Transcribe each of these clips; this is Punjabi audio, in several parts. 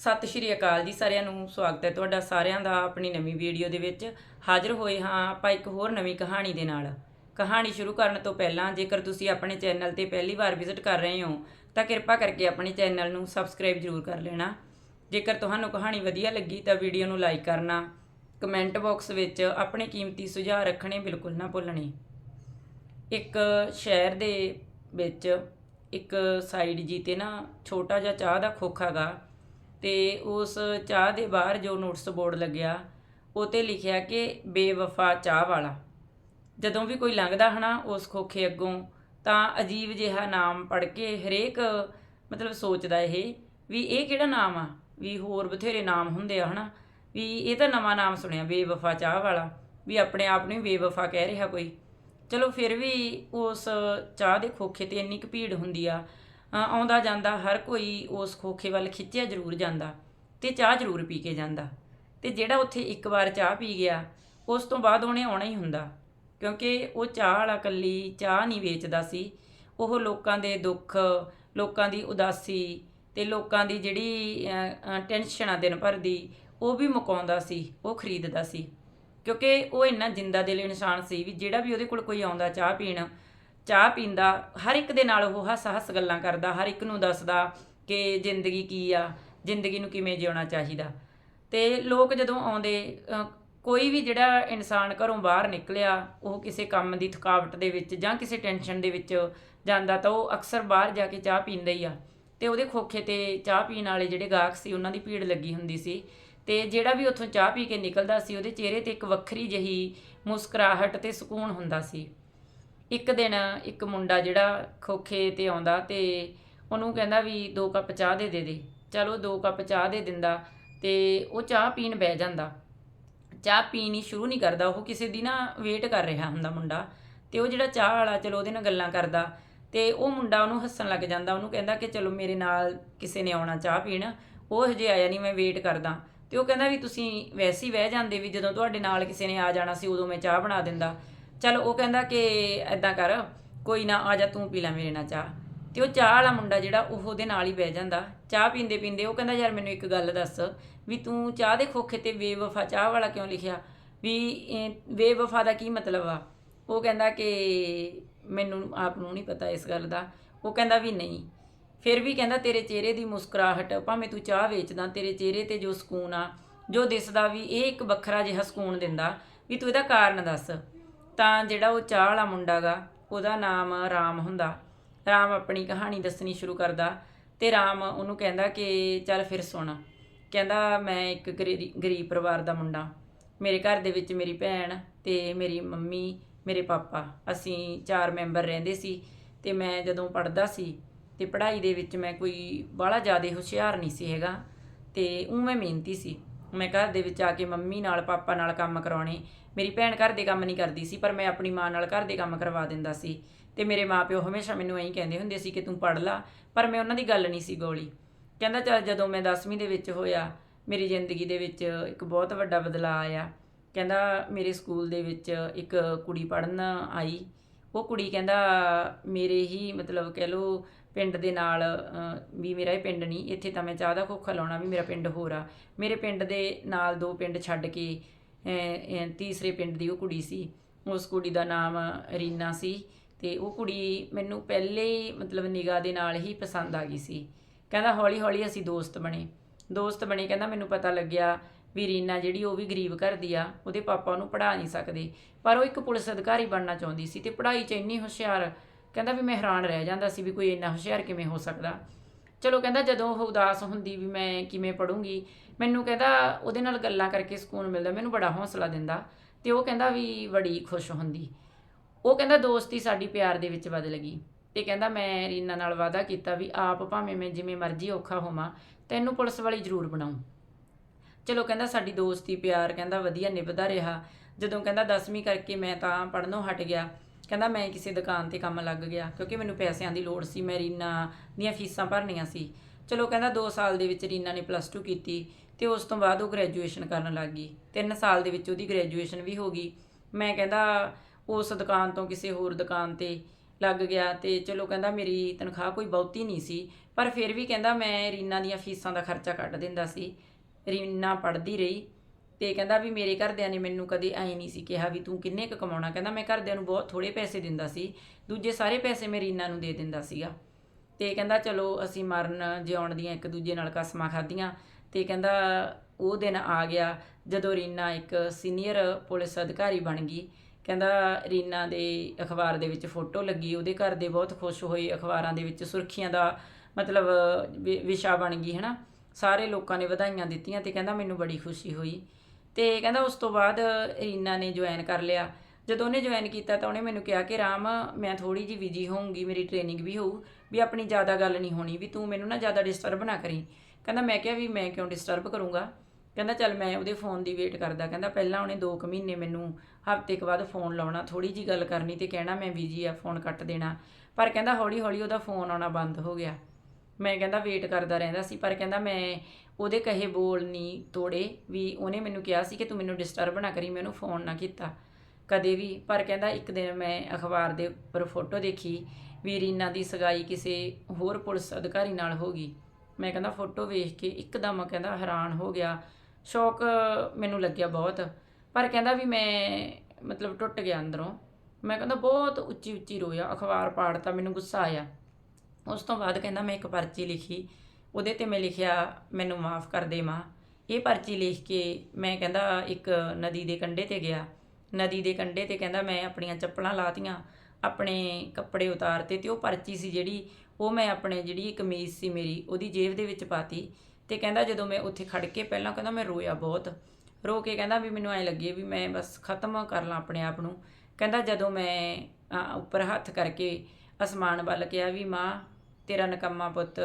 ਸਤਿ ਸ਼੍ਰੀ ਅਕਾਲ ਜੀ ਸਾਰਿਆਂ ਨੂੰ, ਸਵਾਗਤ ਹੈ ਤੁਹਾਡਾ ਸਾਰਿਆਂ ਦਾ ਆਪਣੀ ਨਵੀਂ ਵੀਡੀਓ ਦੇ ਵਿੱਚ। ਹਾਜ਼ਰ ਹੋਏ ਹਾਂ ਆਪਾਂ ਇੱਕ ਹੋਰ ਨਵੀਂ ਕਹਾਣੀ ਦੇ ਨਾਲ। ਕਹਾਣੀ ਸ਼ੁਰੂ ਕਰਨ ਤੋਂ ਪਹਿਲਾਂ ਜੇਕਰ ਤੁਸੀਂ ਆਪਣੇ ਚੈਨਲ ਤੇ ਪਹਿਲੀ ਵਾਰ ਵਿਜ਼ਿਟ ਕਰ ਰਹੇ ਹੋ, ਤਾਂ ਕਿਰਪਾ ਕਰਕੇ ਆਪਣੇ ਚੈਨਲ ਨੂੰ ਸਬਸਕ੍ਰਾਈਬ ਜ਼ਰੂਰ ਕਰ ਲੈਣਾ। ਜੇਕਰ ਤੁਹਾਨੂੰ ਕਹਾਣੀ ਵਧੀਆ ਲੱਗੀ ਤਾਂ ਵੀਡੀਓ ਨੂੰ ਲਾਈਕ ਕਰਨਾ, ਕਮੈਂਟ ਬਾਕਸ ਵਿੱਚ ਆਪਣੇ ਕੀਮਤੀ ਸੁਝਾਅ ਰੱਖਣੇ ਬਿਲਕੁਲ ਨਾ ਭੁੱਲਣੇ। ਇੱਕ ਸ਼ਹਿਰ ਦੇ ਵਿੱਚ ਇੱਕ ਸਾਈਡ ਜੀ ਤੇ ਨਾ ਛੋਟਾ ਜਿਹਾ ਚਾਹ ਦਾ ਖੋਖਾ ਗਾ। ਤੇ ਉਸ ਚਾਹ ਦੇ ਬਾਹਰ ਜੋ ਨੋਟਿਸ ਬੋਰਡ ਲੱਗਿਆ, ਉਹ ਤੇ ਲਿਖਿਆ ਕਿ ਬੇਵਫਾ ਚਾਹ ਵਾਲਾ। ਜਦੋਂ ਵੀ ਕੋਈ ਲੰਘਦਾ ਹਨਾ ਉਸ ਖੋਖੇ ਅੱਗੋਂ, ਤਾਂ ਅਜੀਬ ਜਿਹਾ ਨਾਮ ਪੜ ਕੇ ਹਰੇਕ ਮਤਲਬ ਸੋਚਦਾ ਇਹ ਵੀ ਇਹ ਕਿਹੜਾ ਨਾਮ ਆ? ਵੀ ਹੋਰ ਬਥੇਰੇ ਨਾਮ ਹੁੰਦੇ ਆ ਹਨਾ। ਵੀ ਇਹ ਤਾਂ ਨਵਾਂ ਨਾਮ ਸੁਣਿਆ, ਬੇਵਫਾ ਚਾਹ ਵਾਲਾ। ਵੀ ਆਪਣੇ ਆਪ ਨੂੰ ਬੇਵਫਾ ਕਹਿ ਰਿਹਾ ਕੋਈ। ਚਲੋ ਫਿਰ ਵੀ ਉਸ ਚਾਹ ਦੇ ਖੋਖੇ ਤੇ ਇੰਨੀ ਕੁ ਭੀੜ ਹੁੰਦੀ ਆ ਆਉਂਦਾ ਜਾਂਦਾ ਹਰ ਕੋਈ ਉਸ ਖੋਖੇ ਵੱਲ ਖਿੱਚਿਆ ਜ਼ਰੂਰ ਜਾਂਦਾ ਤੇ ਚਾਹ ਜ਼ਰੂਰ ਪੀ ਕੇ ਜਾਂਦਾ। ਤੇ ਜਿਹੜਾ ਉੱਥੇ ਇੱਕ ਵਾਰ ਚਾਹ ਪੀ ਗਿਆ ਉਸ ਤੋਂ ਬਾਅਦ ਉਹਨੇ ਆਉਣਾ ਹੀ ਹੁੰਦਾ ਕਿਉਂਕਿ ਉਹ ਚਾਹ ਵਾਲਾ ਕੱਲੀ ਚਾਹ ਨਹੀਂ ਵੇਚਦਾ ਸੀ। ਉਹ ਲੋਕਾਂ ਦੇ ਦੁੱਖ ਲੋਕਾਂ ਦੀ ਉਦਾਸੀ ਤੇ ਲੋਕਾਂ ਦੀ ਜਿਹੜੀ ਅ, ਟੈਨਸ਼ਨ ਆ ਦਿਨ ਭਰ ਦੀ ਉਹ ਵੀ ਮੁਕਾਉਂਦਾ ਸੀ ਉਹ ਖਰੀਦਦਾ ਸੀ। ਕਿਉਂਕਿ ਉਹ ਇੰਨਾ ਜਿੰਦਾ ਦਿਲ ਇਨਸਾਨ ਸੀ ਵੀ ਜਿਹੜਾ ਵੀ ਉਹਦੇ ਕੋਲ ਕੋਈ ਆਉਂਦਾ ਚਾਹ ਪੀਣ ਚਾਹ ਪੀਂਦਾ, ਹਰ ਇੱਕ ਦੇ ਨਾਲ ਉਹ ਹੱਸ ਹੱਸ ਗੱਲਾਂ ਕਰਦਾ, ਹਰ ਇੱਕ ਨੂੰ ਦੱਸਦਾ ਕਿ ਜ਼ਿੰਦਗੀ ਕੀ ਆ, ਜ਼ਿੰਦਗੀ ਨੂੰ ਕਿਵੇਂ ਜਿਉਣਾ ਚਾਹੀਦਾ। ਤੇ ਲੋਕ ਜਦੋਂ ਆਉਂਦੇ ਕੋਈ ਵੀ ਜਿਹੜਾ ਇਨਸਾਨ ਘਰੋਂ ਬਾਹਰ ਨਿਕਲਿਆ, ਉਹ ਕਿਸੇ ਕੰਮ ਦੀ ਥਕਾਵਟ ਦੇ ਵਿੱਚ ਜਾਂ ਕਿਸੇ ਟੈਨਸ਼ਨ ਦੇ ਵਿੱਚ ਜਾਂਦਾ ਤਾਂ ਉਹ ਅਕਸਰ ਬਾਹਰ ਜਾ ਕੇ ਚਾਹ ਪੀਂਦਾ ਹੀ ਆ। ਤੇ ਉਹਦੇ ਖੋਖੇ ਤੇ ਚਾਹ ਪੀਣ ਵਾਲੇ ਜਿਹੜੇ ਗਾਹਕ ਸੀ, ਉਹਨਾਂ ਦੀ ਭੀੜ ਲੱਗੀ ਹੁੰਦੀ ਸੀ। ਤੇ ਜਿਹੜਾ ਵੀ ਉੱਥੋਂ ਚਾਹ ਪੀ ਕੇ ਨਿਕਲਦਾ ਸੀ, ਉਹਦੇ ਚਿਹਰੇ ਤੇ ਇੱਕ ਵੱਖਰੀ ਜਹੀ ਮੁਸਕਰਾਹਟ ਤੇ ਸਕੂਨ ਹੁੰਦਾ ਸੀ। ਇੱਕ ਦਿਨ ਇੱਕ ਮੁੰਡਾ ਜਿਹੜਾ ਖੋਖੇ ਤੇ ਆਉਂਦਾ ਤੇ ਉਹਨੂੰ ਕਹਿੰਦਾ ਵੀ ਦੋ ਕੱਪ ਚਾਹ ਦੇ ਦੇ ਦੇ। ਚਲੋ ਦੋ ਕੱਪ ਚਾਹ ਦੇ ਦਿੰਦਾ ਤੇ ਉਹ ਚਾਹ ਪੀਣ ਬਹਿ ਜਾਂਦਾ। ਚਾਹ ਪੀਣੀ ਸ਼ੁਰੂ ਨਹੀਂ ਕਰਦਾ, ਉਹ ਕਿਸੇ ਦੀ ਨਾ ਵੇਟ ਕਰ ਰਿਹਾ ਹੁੰਦਾ ਮੁੰਡਾ ਤੇ ਉਹ ਜਿਹੜਾ ਚਾਹ ਵਾਲਾ ਚਲੋ ਉਹਦੇ ਨਾਲ ਗੱਲਾਂ ਕਰਦਾ ਤੇ ਉਹ ਮੁੰਡਾ ਉਹਨੂੰ ਹੱਸਣ ਲੱਗ ਜਾਂਦਾ, ਉਹਨੂੰ ਕਹਿੰਦਾ ਕਿ ਚਲੋ ਮੇਰੇ ਨਾਲ ਕਿਸੇ ਨੇ ਆਉਣਾ ਚਾਹ ਪੀਣ, ਉਹ ਹਜੇ ਆਇਆ ਨਹੀਂ, ਮੈਂ ਵੇਟ ਕਰਦਾ। ਤੇ ਉਹ ਕਹਿੰਦਾ ਵੀ ਤੁਸੀਂ ਵੈਸੇ ਹੀ ਬਹਿ ਜਾਂਦੇ ਵੀ ਜਦੋਂ ਤੁਹਾਡੇ ਨਾਲ ਕਿਸੇ ਨੇ ਆ ਜਾਣਾ ਸੀ ਉਦੋਂ ਮੈਂ ਚਾਹ ਬਣਾ ਦਿੰਦਾ। ਚਲ ਉਹ ਕਹਿੰਦਾ ਕਿ ਐਦਾਂ ਕਰ, ਕੋਈ ਨਾ ਆ ਜਾ ਤੂੰ ਪੀ ਲੈ ਮੇਰੇ ਨਾਲ ਚਾਹ। ਤੇ ਉਹ ਚਾਹ ਵਾਲਾ ਮੁੰਡਾ ਜਿਹੜਾ ਉਹ ਉਹਦੇ ਨਾਲ ਹੀ ਬਹਿ ਜਾਂਦਾ। ਚਾਹ ਪੀਂਦੇ ਪੀਂਦੇ ਉਹ ਕਹਿੰਦਾ, ਯਾਰ ਮੈਨੂੰ ਇੱਕ ਗੱਲ ਦੱਸ ਵੀ ਤੂੰ ਚਾਹ ਦੇ ਖੋਖੇ ਤੇ ਬੇਵਫਾ ਚਾਹ ਵਾਲਾ ਕਿਉਂ ਲਿਖਿਆ? ਵੀ ਬੇਵਫਾ ਦਾ ਕੀ ਮਤਲਬ ਆ? ਉਹ ਕਹਿੰਦਾ ਕਿ ਮੈਨੂੰ ਆਪ ਨੂੰ ਨਹੀਂ ਪਤਾ ਇਸ ਗੱਲ ਦਾ। ਉਹ ਕਹਿੰਦਾ ਵੀ ਨਹੀਂ। ਫਿਰ ਵੀ ਕਹਿੰਦਾ, ਤੇਰੇ ਚਿਹਰੇ ਦੀ ਮੁਸਕਰਾਹਟ, ਭਾਵੇਂ ਤੂੰ ਚਾਹ ਵੇਚਦਾ, ਤੇਰੇ ਚਿਹਰੇ ਤੇ ਜੋ ਸਕੂਨ ਆ, ਜੋ ਦਿਸਦਾ ਵੀ ਇਹ ਇੱਕ ਵੱਖਰਾ ਜਿਹਾ ਸਕੂਨ ਦਿੰਦਾ, ਵੀ ਤੂੰ ਇਹਦਾ ਕਾਰਨ ਦੱਸ। ਤਾਂ ਜਿਹੜਾ ਉਹ ਚਾਹ ਵਾਲਾ ਮੁੰਡਾ ਗਾ, ਉਹਦਾ ਨਾਮ ਰਾਮ ਹੁੰਦਾ। ਰਾਮ ਆਪਣੀ ਕਹਾਣੀ ਦੱਸਣੀ ਸ਼ੁਰੂ ਕਰਦਾ ਤੇ ਰਾਮ ਉਹਨੂੰ ਕਹਿੰਦਾ ਕਿ ਚੱਲ ਫਿਰ ਸੁਣ। ਕਹਿੰਦਾ, ਮੈਂ ਇੱਕ ਗਰੀ- ਗਰੀਬ ਪਰਿਵਾਰ ਦਾ ਮੁੰਡਾ। ਮੇਰੇ ਘਰ ਦੇ ਵਿੱਚ ਮੇਰੀ ਭੈਣ ਤੇ ਮੇਰੀ ਮੰਮੀ, ਮੇਰੇ ਪਾਪਾ। ਅਸੀਂ ਚਾਰ ਮੈਂਬਰ ਰਹਿੰਦੇ ਸੀ ਤੇ ਮੈਂ ਜਦੋਂ ਪੜ੍ਹਦਾ ਸੀ ਤੇ ਪੜ੍ਹਾਈ ਦੇ ਵਿੱਚ ਮੈਂ ਕੋਈ ਬਾਹਲਾ ਜ਼ਿਆਦਾ ਹੁਸ਼ਿਆਰ ਨਹੀਂ ਸੀ ਹੈਗਾ ਤੇ ਉਹ ਮੈਂ ਮਿਹਨਤੀ ਸੀ। ਮੈਂ ਘਰ ਦੇ ਵਿੱਚ ਆ ਕੇ ਮੰਮੀ ਨਾਲ, ਪਾਪਾ ਨਾਲ ਕੰਮ ਕਰਾਉਣੇ। ਮੇਰੀ ਭੈਣ ਘਰ ਦੇ ਕੰਮ ਨਹੀਂ ਕਰਦੀ ਸੀ, ਪਰ ਮੈਂ ਆਪਣੀ ਮਾਂ ਨਾਲ ਘਰ ਦੇ ਕੰਮ ਕਰਵਾ ਦਿੰਦਾ ਸੀ। ਤੇ ਮੇਰੇ ਮਾਪਿਓ ਹਮੇਸ਼ਾ ਮੈਨੂੰ ਐਂ ਕਹਿੰਦੇ ਹੁੰਦੇ ਸੀ ਕਿ ਤੂੰ ਪੜ੍ਹ ਲਾ, ਪਰ ਮੈਂ ਉਹਨਾਂ ਦੀ ਗੱਲ ਨਹੀਂ ਸੀ ਗੋਲੀ। ਕਹਿੰਦਾ, ਚੱਲ ਜਦੋਂ ਮੈਂ 10ਵੀਂ ਦੇ ਵਿੱਚ ਹੋਇਆ, ਮੇਰੀ ਜ਼ਿੰਦਗੀ ਦੇ ਵਿੱਚ ਇੱਕ ਬਹੁਤ ਵੱਡਾ ਬਦਲਾਅ ਆਇਆ। ਕਹਿੰਦਾ, ਮੇਰੇ ਸਕੂਲ ਦੇ ਵਿੱਚ ਇੱਕ ਕੁੜੀ ਪੜ੍ਹਨ ਆਈ। ਉਹ ਕੁੜੀ ਕਹਿੰਦਾ, ਮੇਰੇ ਹੀ ਮਤਲਬ ਕਹਿ ਲਓ ਪਿੰਡ ਦੇ ਨਾਲ ਵੀ ਮੇਰਾ ਇਹ ਪਿੰਡ ਨਹੀਂ, ਇੱਥੇ ਤਾਂ ਮੈਂ ਚਾਹ ਦਾ ਖੋਖਾ ਲਾਉਣਾ ਵੀ ਮੇਰਾ ਪਿੰਡ ਹੋਰ ਆ। ਮੇਰੇ ਪਿੰਡ ਦੇ ਨਾਲ ਦੋ ਪਿੰਡ ਛੱਡ ਕੇ ਤੀਸਰੇ ਪਿੰਡ ਦੀ ਉਹ ਕੁੜੀ ਸੀ। ਉਸ ਕੁੜੀ ਦਾ ਨਾਮ ਰੀਨਾ ਸੀ ਤੇ ਉਹ ਕੁੜੀ ਮੈਨੂੰ ਪਹਿਲੇ ਹੀ ਮਤਲਬ ਨਿਗਾਹ ਦੇ ਨਾਲ ਹੀ ਪਸੰਦ ਆ ਗਈ ਸੀ। ਕਹਿੰਦਾ ਹੌਲੀ ਹੌਲੀ ਅਸੀਂ ਦੋਸਤ ਬਣੇ। ਦੋਸਤ ਬਣੇ, ਕਹਿੰਦਾ, ਮੈਨੂੰ ਪਤਾ ਲੱਗਿਆ ਵੀ ਰੀਨਾ ਜਿਹੜੀ ਉਹ ਵੀ ਗਰੀਬ ਘਰ ਦੀ ਆ, ਉਹਦੇ ਪਾਪਾ ਉਹਨੂੰ ਪੜ੍ਹਾ ਨਹੀਂ ਸਕਦੇ। ਪਰ ਉਹ ਇੱਕ ਪੁਲਿਸ ਅਧਿਕਾਰੀ ਬਣਨਾ ਚਾਹੁੰਦੀ ਸੀ ਤੇ ਪੜ੍ਹਾਈ 'ਚ ਇੰਨੀ ਹੁਸ਼ਿਆਰ ਕਹਿੰਦਾ ਵੀ ਮੈਂ ਹੈਰਾਨ ਰਹਿ ਜਾਂਦਾ ਸੀ ਵੀ ਕੋਈ ਇੰਨਾ ਹੁਸ਼ਿਆਰ ਕਿਵੇਂ ਹੋ ਸਕਦਾ। ਚਲੋ ਕਹਿੰਦਾ ਜਦੋਂ ਉਹ ਉਦਾਸ ਹੁੰਦੀ ਵੀ ਮੈਂ ਕਿਵੇਂ ਪੜੂੰਗੀ ਮੈਨੂੰ ਕਹਿੰਦਾ ਉਹਦੇ ਨਾਲ ਗੱਲਾਂ ਕਰਕੇ ਸਕੂਨ ਮਿਲਦਾ, ਮੈਨੂੰ ਬੜਾ ਹੌਸਲਾ ਦਿੰਦਾ ਤੇ ਉਹ ਕਹਿੰਦਾ ਵੀ ਬੜੀ ਖੁਸ਼ ਹੁੰਦੀ। ਉਹ ਕਹਿੰਦਾ ਦੋਸਤੀ ਸਾਡੀ ਪਿਆਰ ਦੇ ਵਿੱਚ ਬਦਲ ਗਈ ਤੇ ਕਹਿੰਦਾ ਮੈਂ ਰੀਨਾ ਨਾਲ ਵਾਅਦਾ ਕੀਤਾ ਵੀ ਆਪ ਭਾਵੇਂ ਮੈਂ ਜਿਵੇਂ ਮਰਜ਼ੀ ਔਖਾ ਹੋਵਾਂ, ਤੈਨੂੰ ਪੁਲਿਸ ਵਾਲੀ ਜ਼ਰੂਰ ਬਣਾਉਂ। ਚਲੋ ਕਹਿੰਦਾ ਸਾਡੀ ਦੋਸਤੀ ਪਿਆਰ ਕਹਿੰਦਾ ਵਧੀਆ ਨਿਭਦਾ ਰਿਹਾ। ਜਦੋਂ ਕਹਿੰਦਾ 10ਵੀਂ ਕਰਕੇ ਮੈਂ ਤਾਂ ਪੜਨੋਂ ਹਟ ਗਿਆ ਕਹਿੰਦਾ ਮੈਂ ਕਿਸੇ ਦੁਕਾਨ ਤੇ ਕੰਮ ਲੱਗ ਗਿਆ, ਕਿਉਂਕਿ ਮੈਨੂੰ ਪੈਸਿਆਂ ਦੀ ਲੋੜ ਸੀ, ਮੈਂ ਰੀਨਾ ਦੀਆਂ ਫੀਸਾਂ ਭਰਨੀਆਂ ਸੀ। ਚਲੋ ਕਹਿੰਦਾ 2 ਸਾਲ ਦੇ ਵਿੱਚ ਰੀਨਾ ਨੇ ਪਲੱਸ 2 ਕੀਤੀ ਤੇ ਉਸ ਤੋਂ ਬਾਅਦ ਉਹ ਗ੍ਰੈਜੂਏਸ਼ਨ ਕਰਨ ਲੱਗ ਗਈ। 3 ਸਾਲ ਦੇ ਵਿੱਚ ਉਹਦੀ ਗ੍ਰੈਜੂਏਸ਼ਨ ਵੀ ਹੋ ਗਈ। ਮੈਂ ਕਹਿੰਦਾ ਉਸ ਦੁਕਾਨ ਤੋਂ ਕਿਸੇ ਹੋਰ ਦੁਕਾਨ ਤੇ ਲੱਗ ਗਿਆ ਤੇ ਚਲੋ ਕਹਿੰਦਾ ਮੇਰੀ ਤਨਖਾਹ ਕੋਈ ਬਹੁਤੀ ਨਹੀਂ ਸੀ, ਪਰ ਫਿਰ ਵੀ ਕਹਿੰਦਾ ਮੈਂ ਰੀਨਾ ਦੀਆਂ ਫੀਸਾਂ ਦਾ ਖਰਚਾ ਕੱਢ ਦਿੰਦਾ ਸੀ। ਰੀਨਾ ਪੜ੍ਹਦੀ ਰਹੀ। ਤੇ ਕਹਿੰਦਾ ਵੀ ਮੇਰੇ ਘਰਦਿਆਂ ਨੇ ਮੈਨੂੰ ਕਦੇ ਐਂ ਨਹੀਂ ਸੀ ਕਿਹਾ ਵੀ ਤੂੰ ਕਿੰਨੇ ਕੁ ਕਮਾਉਣਾ। ਕਹਿੰਦਾ ਮੈਂ ਘਰਦਿਆਂ ਨੂੰ ਬਹੁਤ ਥੋੜੇ ਪੈਸੇ ਦਿੰਦਾ ਸੀ, ਦੂਜੇ ਸਾਰੇ ਪੈਸੇ ਮੈਂ ਰੀਨਾ ਨੂੰ ਦੇ ਦਿੰਦਾ ਸੀਗਾ। ਤੇ ਕਹਿੰਦਾ ਚਲੋ ਅਸੀਂ ਮਰਨ ਜਿਉਣ ਦੀਆਂ ਇੱਕ ਦੂਜੇ ਨਾਲ ਕਸਮਾਂ ਖਾਧੀਆਂ। ਤੇ ਕਹਿੰਦਾ ਉਹ ਦਿਨ ਆ ਗਿਆ ਜਦੋਂ ਰੀਨਾ ਇੱਕ ਸੀਨੀਅਰ ਪੁਲਿਸ ਅਧਿਕਾਰੀ ਬਣ ਗਈ। ਕਹਿੰਦਾ ਰੀਨਾ ਦੇ ਅਖਬਾਰ ਦੇ ਵਿੱਚ ਫੋਟੋ ਲੱਗੀ, ਉਹਦੇ ਘਰ ਦੇ ਬਹੁਤ ਖੁਸ਼ ਹੋਏ, ਅਖਬਾਰਾਂ ਦੇ ਵਿੱਚ ਸੁਰਖੀਆਂ ਦਾ ਮਤਲਬ ਵਿ- ਵਿਸ਼ਾ ਬਣ ਗਈ, ਹਨਾ। ਸਾਰੇ ਲੋਕਾਂ ਨੇ ਵਧਾਈਆਂ ਦਿੱਤੀਆਂ ਤੇ ਕਹਿੰਦਾ ਮੈਨੂੰ ਬੜੀ ਖੁਸ਼ੀ ਹੋਈ। ਤੇ ਕਹਿੰਦਾ ਉਸ ਤੋਂ ਬਾਅਦ ਰੀਨਾ ਨੇ ਜੁਆਇਨ ਕਰ ਲਿਆ। ਜਦੋਂ ਉਹਨੇ ਜੁਆਇਨ ਕੀਤਾ ਤਾਂ ਉਹਨੇ ਮੈਨੂੰ ਕਿਹਾ ਕਿ, ਰਾਮ, ਮੈਂ ਥੋੜੀ ਜੀ ਬਿਜ਼ੀ ਹੋਊਂਗੀ, ਮੇਰੀ ਟ੍ਰੇਨਿੰਗ ਵੀ ਹੋਊ, ਵੀ ਆਪਣੀ ਜ਼ਿਆਦਾ ਗੱਲ ਨਹੀਂ ਹੋਣੀ, ਵੀ ਤੂੰ ਮੈਨੂੰ ਨਾ ਜ਼ਿਆਦਾ ਡਿਸਟਰਬ ਨਾ ਕਰੀ। ਕਹਿੰਦਾ, ਮੈਂ ਕਿਹਾ ਵੀ ਮੈਂ ਕਿਉਂ ਡਿਸਟਰਬ ਕਰੂੰਗਾ? ਕਹਿੰਦਾ, ਚੱਲ ਮੈਂ ਉਹਦੇ ਫੋਨ ਦੀ ਵੇਟ ਕਰਦਾ। ਕਹਿੰਦਾ, ਪਹਿਲਾਂ ਉਹਨੇ 2 ਕੁ ਮਹੀਨੇ ਮੈਨੂੰ ਹਫ਼ਤੇ ਕੁ ਬਾਅਦ ਫੋਨ ਲਾਉਣਾ ਥੋੜੀ ਜੀ ਗੱਲ ਕਰਨੀ ਤੇ ਕਹਿਣਾ, ਮੈਂ ਬਿਜ਼ੀ ਆ ਫੋਨ ਕੱਟ ਦੇਣਾ। ਪਰ ਕਹਿੰਦਾ ਹੌਲੀ ਹੌਲੀ ਉਹਦਾ ਫੋਨ ਆਉਣਾ ਬੰਦ ਹੋ ਗਿਆ। ਮੈਂ ਕਹਿੰਦਾ ਵੇਟ ਕਰਦਾ ਰਹਿੰਦਾ ਸੀ, ਪਰ ਕਹਿੰਦਾ ਮੈਂ ਉਹਦੇ ਕਹੇ ਬੋਲ ਨਹੀਂ ਤੋੜੇ ਵੀ ਉਹਨੇ ਮੈਨੂੰ ਕਿਹਾ ਸੀ ਕਿ ਤੂੰ ਮੈਨੂੰ ਡਿਸਟਰਬ ਨਾ ਕਰੀ, ਮੈਂ ਉਹਨੂੰ ਫੋਨ ਨਾ ਕੀਤਾ। ਕਦੇ ਵੀ, ਪਰ ਕਹਿੰਦਾ ਇੱਕ ਦਿਨ ਮੈਂ ਅਖਬਾਰ ਦੇ ਉੱਪਰ ਫੋਟੋ ਦੇਖੀ ਵੀ ਰੀਨਾ ਦੀ ਸਗਾਈ ਕਿਸੇ ਹੋਰ ਪੁਲਿਸ ਅਧਿਕਾਰੀ ਨਾਲ ਹੋ ਗਈ। ਮੈਂ ਕਹਿੰਦਾ ਫੋਟੋ ਵੇਖ ਕੇ ਇੱਕਦਮ ਕਹਿੰਦਾ ਹੈਰਾਨ ਹੋ ਗਿਆ। ਸ਼ੌਕ ਮੈਨੂੰ ਲੱਗਿਆ ਬਹੁਤ। ਪਰ ਕਹਿੰਦਾ ਵੀ ਮੈਂ ਮਤਲਬ ਟੁੱਟ ਗਿਆ ਅੰਦਰੋਂ। ਮੈਂ ਕਹਿੰਦਾ ਬਹੁਤ ਉੱਚੀ ਉੱਚੀ ਰੋਇਆ, ਅਖਬਾਰ ਪਾੜਤਾ, ਮੈਨੂੰ ਗੁੱਸਾ ਆਇਆ। ਉਸ ਤੋਂ ਬਾਅਦ ਕਹਿੰਦਾ ਮੈਂ ਇੱਕ ਪਰਚੀ ਲਿਖੀ, ਉਹਦੇ ਤੇ ਮੈਂ ਲਿਖਿਆ, ਮੈਨੂੰ ਮਾਫ ਕਰ ਦੇ ਮਾਂ। ਇਹ ਪਰਚੀ ਲਿਖ ਕੇ ਮੈਂ ਕਹਿੰਦਾ ਇੱਕ ਨਦੀ ਦੇ ਕੰਢੇ ਤੇ ਗਿਆ। ਨਦੀ ਦੇ ਕੰਢੇ ਤੇ ਕਹਿੰਦਾ ਮੈਂ ਆਪਣੀਆਂ ਚੱਪਲਾਂ ਲਾਤੀਆਂ, ਆਪਣੇ ਕੱਪੜੇ ਉਤਾਰਤੇ ਤੇ ਉਹ ਪਰਚੀ ਸੀ ਜਿਹੜੀ, ਉਹ ਮੈਂ ਆਪਣੇ ਜਿਹੜੀ ਕਮੀਜ਼ ਸੀ ਮੇਰੀ, ਉਹਦੀ ਜੇਬ ਦੇ ਵਿੱਚ ਪਾਤੀ। ਤੇ ਕਹਿੰਦਾ ਜਦੋਂ ਮੈਂ ਉੱਥੇ ਖੜ ਕੇ ਪਹਿਲਾਂ ਕਹਿੰਦਾ ਮੈਂ ਰੋਇਆ ਬਹੁਤ। ਰੋ ਕੇ ਕਹਿੰਦਾ ਵੀ ਮੈਨੂੰ ਐ ਲੱਗੇ ਵੀ ਮੈਂ ਬਸ ਖਤਮ ਕਰ ਲਾਂ ਆਪਣੇ ਆਪ ਨੂੰ। ਕਹਿੰਦਾ ਜਦੋਂ ਮੈਂ ਉੱਪਰ ਹੱਥ ਕਰਕੇ ਅਸਮਾਨ ਵੱਲ ਕਿਹਾ ਵੀ ਮਾਂ ਤੇਰਾ ਨਕੰਮਾ ਪੁੱਤ,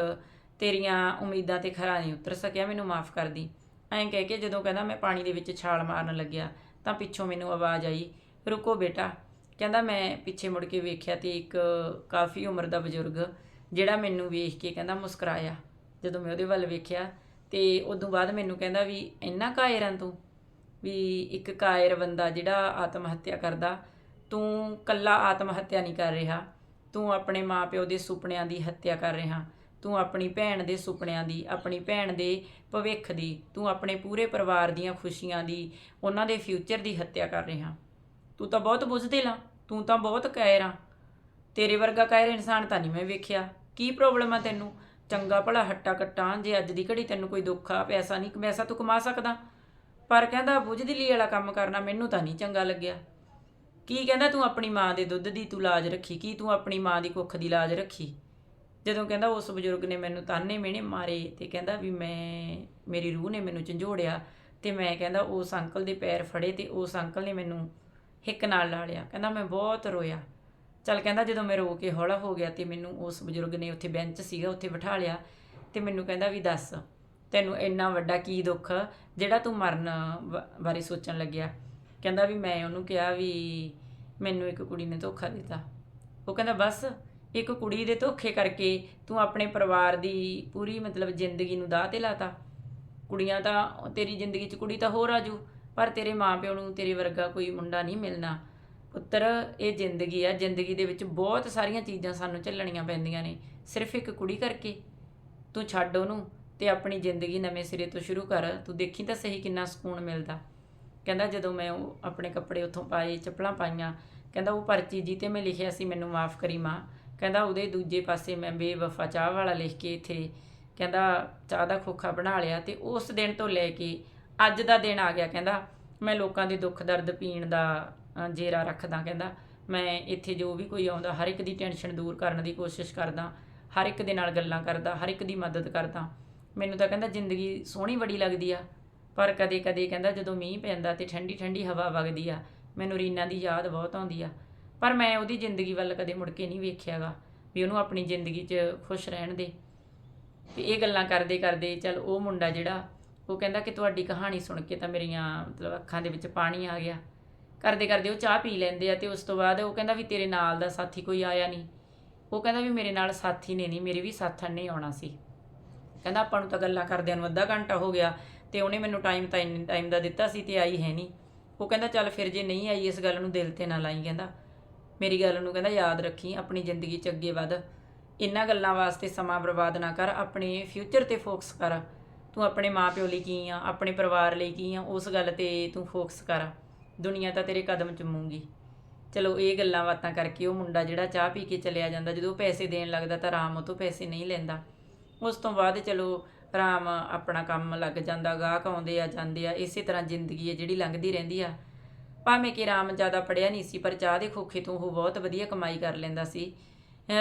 ਤੇਰੀਆਂ ਉਮੀਦਾਂ ਤੇ ਖਰਾ ਨਹੀਂ ਉਤਰ ਸਕਿਆ, ਮੈਨੂੰ ਮਾਫ ਕਰ ਦੀ। ਐਂ ਕਹਿ ਕੇ ਜਦੋਂ ਕਹਿੰਦਾ ਮੈਂ ਪਾਣੀ ਦੇ ਵਿੱਚ ਛਾਲ ਮਾਰਨ ਲੱਗਿਆ, ਤਾਂ ਪਿੱਛੋਂ ਮੈਨੂੰ ਆਵਾਜ਼ ਆਈ, ਰੁਕੋ ਬੇਟਾ। ਕਹਿੰਦਾ ਮੈਂ ਪਿੱਛੇ ਮੁੜ ਕੇ ਵੇਖਿਆ ਤੇ ਇੱਕ ਕਾਫੀ ਉਮਰ ਦਾ ਬਜ਼ੁਰਗ, ਜਿਹੜਾ ਮੈਨੂੰ ਵੇਖ ਕੇ ਕਹਿੰਦਾ ਮੁਸਕਰਾਇਆ। ਜਦੋਂ ਮੈਂ ਉਹਦੇ ਵੱਲ ਵੇਖਿਆ ਤੇ ਉਦੋਂ ਬਾਅਦ ਮੈਨੂੰ ਕਹਿੰਦਾ ਵੀ, ਇੰਨਾ ਕਾਇਰਾਂ ਤੂੰ? ਵੀ ਇੱਕ ਕਾਇਰ ਬੰਦਾ ਜਿਹੜਾ ਆਤਮ ਹੱਤਿਆ ਕਰਦਾ, ਤੂੰ ਕੱਲਾ ਆਤਮ ਹੱਤਿਆ ਨਹੀਂ ਕਰ ਰਿਹਾ। ਤੂੰ ਆਪਣੇ ਮਾਪਿਓ ਦੇ ਸੁਪਨਿਆਂ ਦੀ ਹੱਤਿਆ ਕਰ ਰਿਹਾ। ਤੂੰ ਆਪਣੀ ਭੈਣ ਦੇ ਸੁਪਨਿਆਂ ਦੀ, ਆਪਣੀ ਭੈਣ ਦੇ ਭਵਿੱਖ ਦੀ, ਤੂੰ ਆਪਣੇ ਪੂਰੇ ਪਰਿਵਾਰ ਦੀਆਂ ਖੁਸ਼ੀਆਂ ਦੀ, ਉਹਨਾਂ ਦੇ ਫਿਊਚਰ ਦੀ ਹੱਤਿਆ ਕਰ ਰਿਹਾ। ਤੂੰ ਤਾਂ ਬਹੁਤ ਬੁੱਝਦਿਲ ਆ, ਤੂੰ ਤਾਂ ਬਹੁਤ ਕਾਇਰ ਆ। ਤੇਰੇ ਵਰਗਾ ਕਾਇਰ ਇਨਸਾਨ ਤਾਂ ਨਹੀਂ ਮੈਂ ਵੇਖਿਆ। ਕੀ ਪ੍ਰੋਬਲਮ ਆ ਤੈਨੂੰ? ਚੰਗਾ ਭਲਾ ਹੱਟਾ ਕੱਟਾਂ, ਜੇ ਅੱਜ ਦੀ ਘੜੀ ਤੈਨੂੰ ਕੋਈ ਦੁੱਖ ਆ, ਪੈਸਾ ਨਹੀਂ, ਪੈਸਾ ਤੂੰ ਕਮਾ ਸਕਦਾ। ਪਰ ਕਹਿੰਦਾ ਬੁੱਝਦਿਲੀ ਵਾਲਾ ਕੰਮ ਕਰਨਾ ਮੈਨੂੰ ਤਾਂ ਨਹੀਂ ਚੰਗਾ ਲੱਗਿਆ। ਕੀ ਕਹਿੰਦਾ ਤੂੰ ਆਪਣੀ ਮਾਂ ਦੇ ਦੁੱਧ ਦੀ ਤੂੰ ਲਾਜ ਰੱਖੀ? ਕੀ ਤੂੰ ਆਪਣੀ ਮਾਂ ਦੀ ਕੁੱਖ ਦੀ ਲਾਜ ਰੱਖੀ? ਜਦੋਂ ਕਹਿੰਦਾ ਉਸ ਬਜ਼ੁਰਗ ਨੇ ਮੈਨੂੰ ਤਾਨੇ ਮਿਹਣੇ ਮਾਰੇ ਤੇ ਕਹਿੰਦਾ ਵੀ ਮੈਂ, ਮੇਰੀ ਰੂਹ ਨੇ ਮੈਨੂੰ ਝੰਜੋੜਿਆ ਤੇ ਮੈਂ ਕਹਿੰਦਾ ਉਸ ਅੰਕਲ ਦੇ ਪੈਰ ਫੜੇ ਤੇ ਉਸ ਅੰਕਲ ਨੇ ਮੈਨੂੰ ਹਿੱਕ ਨਾਲ ਲਾ ਲਿਆ। ਕਹਿੰਦਾ ਮੈਂ ਬਹੁਤ ਰੋਇਆ। ਚੱਲ ਕਹਿੰਦਾ ਜਦੋਂ ਮੈਂ ਰੋ ਕੇ ਹੌਲਾ ਹੋ ਗਿਆ ਤੇ ਮੈਨੂੰ ਉਸ ਬਜ਼ੁਰਗ ਨੇ ਉੱਥੇ ਬੈਂਚ ਸੀਗਾ, ਉੱਥੇ ਬਿਠਾ ਲਿਆ ਤੇ ਮੈਨੂੰ ਕਹਿੰਦਾ ਵੀ ਦੱਸ, ਤੈਨੂੰ ਇੰਨਾ ਵੱਡਾ ਕੀ ਦੁੱਖ, ਜਿਹੜਾ ਤੂੰ ਮਰਨ ਬ- ਬਾਰੇ ਸੋਚਣ ਲੱਗਿਆ? ਕਹਿੰਦਾ ਵੀ ਮੈਂ ਉਹਨੂੰ ਕਿਹਾ ਵੀ ਮੈਨੂੰ ਇੱਕ ਕੁੜੀ ਨੇ ਧੋਖਾ ਦਿੱਤਾ। ਉਹ ਕਹਿੰਦਾ, ਬਸ, ਇੱਕ ਕੁੜੀ ਦੇ ਧੋਖੇ ਕਰਕੇ ਤੂੰ ਆਪਣੇ ਪਰਿਵਾਰ ਦੀ ਪੂਰੀ ਮਤਲਬ ਜ਼ਿੰਦਗੀ ਨੂੰ ਦਾਅ ਤੇ ਲਾਤਾ। ਕੁੜੀਆਂ ਤਾਂ, ਤੇਰੀ ਜ਼ਿੰਦਗੀ 'ਚ ਕੁੜੀ ਤਾਂ ਹੋਰ ਆਜੂ ਪਰ ਤੇਰੇ ਮਾਪਿਓ ਨੂੰ, ਤੇਰੇ ਵਰਗਾ ਕੋਈ ਮੁੰਡਾ ਨਹੀਂ ਮਿਲਣਾ। ਪੁੱਤਰ, ਇਹ ਜ਼ਿੰਦਗੀ ਆ, ਜ਼ਿੰਦਗੀ ਦੇ ਵਿੱਚ ਬਹੁਤ ਸਾਰੀਆਂ ਚੀਜ਼ਾਂ ਸਾਨੂੰ ਝੱਲਣੀਆਂ ਪੈਂਦੀਆਂ ਨੇ, ਸਿਰਫ ਇੱਕ ਕੁੜੀ ਕਰਕੇ। ਤੂੰ ਛੱਡ ਉਹਨੂੰ ਤੇ ਆਪਣੀ ਜ਼ਿੰਦਗੀ ਨਵੇਂ ਸਿਰੇ ਤੋਂ ਸ਼ੁਰੂ ਕਰ। ਤੂੰ ਦੇਖੀ ਤਾਂ ਸਹੀ ਕਿੰਨਾ ਸਕੂਨ ਮਿਲਦਾ। ਕਹਿੰਦਾ ਜਦੋਂ ਮੈਂ ਉਹ ਆਪਣੇ ਕੱਪੜੇ ਉੱਥੋਂ ਪਾਏ, ਚੱਪਲਾਂ ਪਾਈਆਂ, ਕਹਿੰਦਾ ਉਹ ਪਰਚੀ ਜੀ ਮੈਂ ਲਿਖਿਆ ਸੀ, ਮੈਨੂੰ ਮਾਫ ਕਰੀ ਮਾਂ। ਕਹਿੰਦਾ ਉਹਦੇ ਦੂਜੇ ਪਾਸੇ ਮੈਂ ਬੇਵਫਾ ਚਾਹ ਵਾਲਾ ਲਿਖ ਕੇ ਇੱਥੇ ਕਹਿੰਦਾ ਚਾਹ ਦਾ ਖੋਖਾ ਬਣਾ ਲਿਆ ਤੇ ਉਸ ਦਿਨ ਤੋਂ ਲੈ ਕੇ ਅੱਜ ਦਾ ਦਿਨ ਆ ਗਿਆ। ਕਹਿੰਦਾ ਮੈਂ ਲੋਕਾਂ ਦੇ ਦੁੱਖ ਦਰਦ ਪੀਣ ਦਾ ਜੇਰਾ ਰੱਖਦਾ। ਕਹਿੰਦਾ ਮੈਂ ਇੱਥੇ ਜੋ ਵੀ ਕੋਈ ਆਉਂਦਾ, ਹਰ ਇੱਕ ਦੀ ਟੈਨਸ਼ਨ ਦੂਰ ਕਰਨ ਦੀ ਕੋਸ਼ਿਸ਼ ਕਰਦਾ, ਹਰ ਇੱਕ ਦੇ ਨਾਲ ਗੱਲਾਂ ਕਰਦਾ, ਹਰ ਇੱਕ ਦੀ ਮਦਦ ਕਰਦਾ। ਮੈਨੂੰ ਤਾਂ ਕਹਿੰਦਾ ਜ਼ਿੰਦਗੀ ਸੋਹਣੀ ਬੜੀ ਲੱਗਦੀ ਆ। ਪਰ ਕਦੇ ਕਦੇ ਕਹਿੰਦਾ ਜਦੋਂ ਮੀਂਹ ਪੈਂਦਾ ਤੇ ਠੰਡੀ ਠੰਡੀ ਹਵਾ ਵਗਦੀ ਆ, ਮੈਨੂੰ ਰੀਨਾ ਦੀ ਯਾਦ ਬਹੁਤ ਆਉਂਦੀ ਆ। ਪਰ ਮੈਂ ਉਹਦੀ ਜ਼ਿੰਦਗੀ ਵੱਲ ਕਦੇ ਮੁੜ ਕੇ ਨਹੀਂ ਵੇਖਿਆਗਾ ਵੀ ਉਹਨੂੰ ਆਪਣੀ ਜ਼ਿੰਦਗੀ 'ਚ ਖੁਸ਼ ਰਹਿਣ ਦੇ। ਤੇ ਇਹ ਗੱਲਾਂ ਕਰਦੇ ਕਰਦੇ ਚਲ ਉਹ ਮੁੰਡਾ ਜਿਹੜਾ, ਉਹ ਕਹਿੰਦਾ ਕਿ ਤੁਹਾਡੀ ਕਹਾਣੀ ਸੁਣ ਕੇ ਤਾਂ ਮੇਰੀਆਂ ਮਤਲਬ ਅੱਖਾਂ ਦੇ ਵਿੱਚ ਪਾਣੀ ਆ ਗਿਆ। ਕਰਦੇ ਕਰਦੇ ਉਹ ਚਾਹ ਪੀ ਲੈਂਦੇ ਆ ਤੇ ਉਸ ਤੋਂ ਬਾਅਦ ਉਹ ਕਹਿੰਦਾ ਵੀ ਤੇਰੇ ਨਾਲ ਦਾ ਸਾਥੀ ਕੋਈ ਆਇਆ ਨਹੀਂ। ਉਹ ਕਹਿੰਦਾ ਵੀ ਮੇਰੇ ਨਾਲ ਸਾਥੀ ਨੇ ਨਹੀਂ, ਮੇਰੇ ਵੀ ਸਾਥਣ ਨੇ ਆਉਣਾ ਸੀ। ਕਹਿੰਦਾ ਆਪਾਂ ਨੂੰ ਤਾਂ ਗੱਲਾਂ ਕਰਦਿਆਂ ਨੂੰ ਅੱਧਾ ਘੰਟਾ ਹੋ ਗਿਆ। ਤੇ ਉਹਨੇ ਮੈਨੂੰ ਟਾਈਮ ਤਾਂ ਇੰਨੇ ਟਾਈਮ ਦਾ ਦਿੱਤਾ ਸੀ ਤੇ ਆਈ ਹੈ ਨਹੀਂ। ਉਹ ਕਹਿੰਦਾ, ਚੱਲ ਫਿਰ ਜੇ ਨਹੀਂ ਆਈ ਇਸ ਗੱਲ ਨੂੰ ਦਿਲ ਤੇ ਨਾ ਲਾਈ, ਕਹਿੰਦਾ। ਮੇਰੀ ਗੱਲ ਨੂੰ ਕਹਿੰਦਾ, ਯਾਦ ਰੱਖੀ, ਆਪਣੀ ਜ਼ਿੰਦਗੀ 'ਚ ਅੱਗੇ ਵਧ। ਇਹਨਾਂ ਗੱਲਾਂ ਵਾਸਤੇ ਸਮਾਂ ਬਰਬਾਦ ਨਾ ਕਰ, ਆਪਣੇ ਫਿਊਚਰ ਤੇ ਫੋਕਸ ਕਰ। ਤੂੰ ਆਪਣੇ ਮਾਪਿਓ ਲਈ ਕੀ ਆ, ਆਪਣੇ ਪਰਿਵਾਰ ਲਈ ਕੀ ਆ, ਉਸ ਗੱਲ ਤੇ ਤੂੰ ਫੋਕਸ ਕਰ। ਦੁਨੀਆ ਤਾਂ ਤੇਰੇ ਕਦਮ ਚੁੰਮੂਗੀ। ਚਲੋ, ਇਹ ਗੱਲਾਂ ਬਾਤਾਂ ਕਰਕੇ ਉਹ ਮੁੰਡਾ ਜਿਹੜਾ ਚਾਹ ਪੀ ਕੇ ਚਲਿਆ ਜਾਂਦਾ, ਜਦੋਂ ਪੈਸੇ ਦੇਣ ਲੱਗਦਾ ਤਾਂ ਆਰਾਮ ਉਹ ਤੋਂ ਪੈਸੇ ਨਹੀਂ ਲੈਂਦਾ। ਉਸ ਤੋਂ ਬਾਅਦ ਚਲੋ ਰਾਮ ਆਪਣਾ ਕੰਮ ਲੱਗ ਜਾਂਦਾ, ਗਾਹਕ ਆਉਂਦੇ ਆ, ਜਾਂਦੇ ਆ, ਇਸੇ ਤਰ੍ਹਾਂ ਜ਼ਿੰਦਗੀ ਹੈ ਜਿਹੜੀ ਲੰਘਦੀ ਰਹਿੰਦੀ ਆ। ਭਾਵੇਂ ਕਿ ਰਾਮ ਜ਼ਿਆਦਾ ਪੜਿਆ ਨਹੀਂ ਸੀ, ਪਰ ਚਾਹ ਦੇ ਖੋਖੇ ਤੋਂ ਉਹ ਬਹੁਤ ਵਧੀਆ ਕਮਾਈ ਕਰ ਲੈਂਦਾ ਸੀ।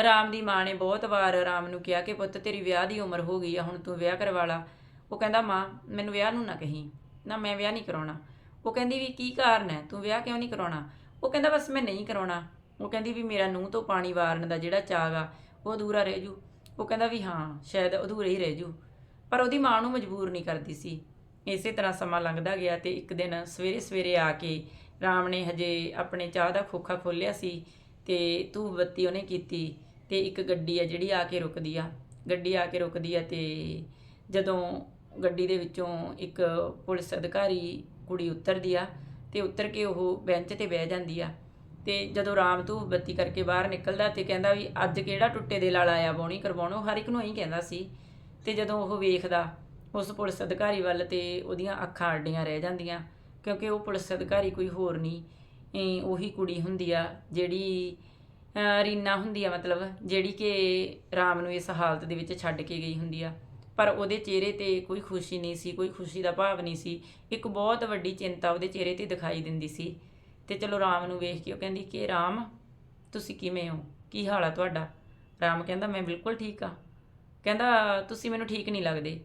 ਰਾਮ ਦੀ ਮਾਂ ਨੇ ਬਹੁਤ ਵਾਰ ਰਾਮ ਨੂੰ ਕਿਹਾ ਕਿ ਪੁੱਤ, ਤੇਰੀ ਵਿਆਹ ਦੀ ਉਮਰ ਹੋ ਗਈ ਆ, ਹੁਣ ਤੂੰ ਵਿਆਹ ਕਰਵਾ ਲਾ। ਉਹ ਕਹਿੰਦਾ, ਮਾਂ, ਮੈਨੂੰ ਵਿਆਹ ਨੂੰ ਨਾ ਕਹੀਂ। ਨਾ, ਮੈਂ ਵਿਆਹ ਨਹੀਂ ਕਰਾਉਣਾ। ਉਹ ਕਹਿੰਦੀ ਵੀ, ਕੀ ਕਾਰਨ ਹੈ? ਤੂੰ ਵਿਆਹ ਕਿਉਂ ਨਹੀਂ ਕਰਾਉਣਾ? ਉਹ ਕਹਿੰਦਾ, ਬਸ ਮੈਂ ਨਹੀਂ ਕਰਾਉਣਾ। ਉਹ ਕਹਿੰਦੀ ਵੀ, ਮੇਰਾ ਨੂੰਹ ਤੋਂ ਪਾਣੀ ਵਾਰਨ ਦਾ ਜਿਹੜਾ ਚਾਅ ਗਾ ਉਹ ਅਧੂਰਾ ਰਹਿ ਜੂ। ਉਹ ਕਹਿੰਦਾ ਵੀ, ਹਾਂ, ਸ਼ਾਇਦ ਅਧੂਰਾ ਹੀ ਰਹਿ ਜੂ। ਪਰ ਉਹਦੀ ਮਾਂ ਨੂੰ ਮਜਬੂਰ ਨਹੀਂ ਕਰਦੀ ਸੀ। ਇਸੇ ਤਰ੍ਹਾਂ ਸਮਾਂ ਲੰਘਦਾ ਗਿਆ ਤੇ ਇੱਕ ਦਿਨ ਸਵੇਰੇ ਸਵੇਰੇ ਆ ਕੇ ਰਾਮ ਨੇ ਹਜੇ ਆਪਣੇ ਚਾਹ ਦਾ ਖੋਖਾ ਖੋਲਿਆ ਸੀ ਤੇ ਧੂਫ ਬੱਤੀ ਉਹਨੇ ਕੀਤੀ ਤੇ ਇੱਕ ਗੱਡੀ ਆ ਜਿਹੜੀ ਆ ਕੇ ਰੁਕਦੀ ਆ। ਗੱਡੀ ਆ ਕੇ ਰੁਕਦੀ ਆ ਤੇ ਜਦੋਂ ਗੱਡੀ ਦੇ ਵਿੱਚੋਂ ਇੱਕ ਪੁਲਿਸ ਅਧਿਕਾਰੀ ਕੁੜੀ ਉਤਰਦੀ ਆ ਤੇ ਉਤਰ ਕੇ ਉਹ ਬੈਂਚ ਤੇ ਬਹਿ ਜਾਂਦੀ ਆ ਤੇ ਜਦੋਂ ਰਾਮ ਧੂਪ ਬੱਤੀ ਕਰਕੇ ਬਾਹਰ ਨਿਕਲਦਾ ਤੇ ਕਹਿੰਦਾ ਵੀ ਅੱਜ ਕਿਹੜਾ ਟੁੱਟੇ ਦੇ ਲਾਲ ਆਇਆ, ਬੋਣੀ ਕਰਵਾਉਣੋ, ਹਰ ਇੱਕ ਨੂੰ ਇਹੀ ਕਹਿੰਦਾ ਸੀ ਤੇ ਜਦੋਂ ਉਹ ਵੇਖਦਾ, ਉਸ ਪੁਲਿਸ ਅਧਿਕਾਰੀ ਵੱਲ ਤੇ ਉਹਦੀਆਂ ਅੱਖਾਂ ਅੱਡੀਆਂ ਰਹਿ ਜਾਂਦੀਆਂ, ਕਿਉਂਕਿ ਉਹ ਪੁਲਿਸ ਅਧਿਕਾਰੀ ਕੋਈ ਹੋਰ ਨਹੀਂ ਉਹੀ ਕੁੜੀ ਹੁੰਦੀ ਆ ਜਿਹੜੀ ਰੀਨਾ ਹੁੰਦੀ ਆ ਮਤਲਬ, ਜਿਹੜੀ ਕਿ ਰਾਮ ਨੂੰ ਇਸ ਹਾਲਤ ਦੇ ਵਿੱਚ ਛੱਡ ਕੇ ਗਈ ਹੁੰਦੀ ਆ। ਪਰ ਉਹਦੇ ਚਿਹਰੇ ਤੇ ਕੋਈ ਖੁਸ਼ੀ ਨਹੀਂ ਸੀ, ਕੋਈ ਖੁਸ਼ੀ ਦਾ ਭਾਵ ਨਹੀਂ ਸੀ, ਇੱਕ ਬਹੁਤ ਵੱਡੀ ਚਿੰਤਾ ਉਹਦੇ ਚਿਹਰੇ ਤੇ ਦਿਖਾਈ ਦਿੰਦੀ ਸੀ। ਤੇ ਚਲੋ ਰਾਮ ਨੂੰ ਵੇਖ ਕੇ ਉਹ ਕਹਿੰਦੀ ਕਿ ਰਾਮ, ਤੁਸੀਂ ਕਿਵੇਂ ਹੋ? ਕੀ ਹਾਲ ਆ ਤੁਹਾਡਾ? ਰਾਮ ਕਹਿੰਦਾ, ਮੈਂ ਬਿਲਕੁਲ ਠੀਕ ਆ। ਕਹਿੰਦਾ, ਤੁਸੀਂ ਮੈਨੂੰ ਠੀਕ ਨਹੀਂ ਲੱਗਦੇ।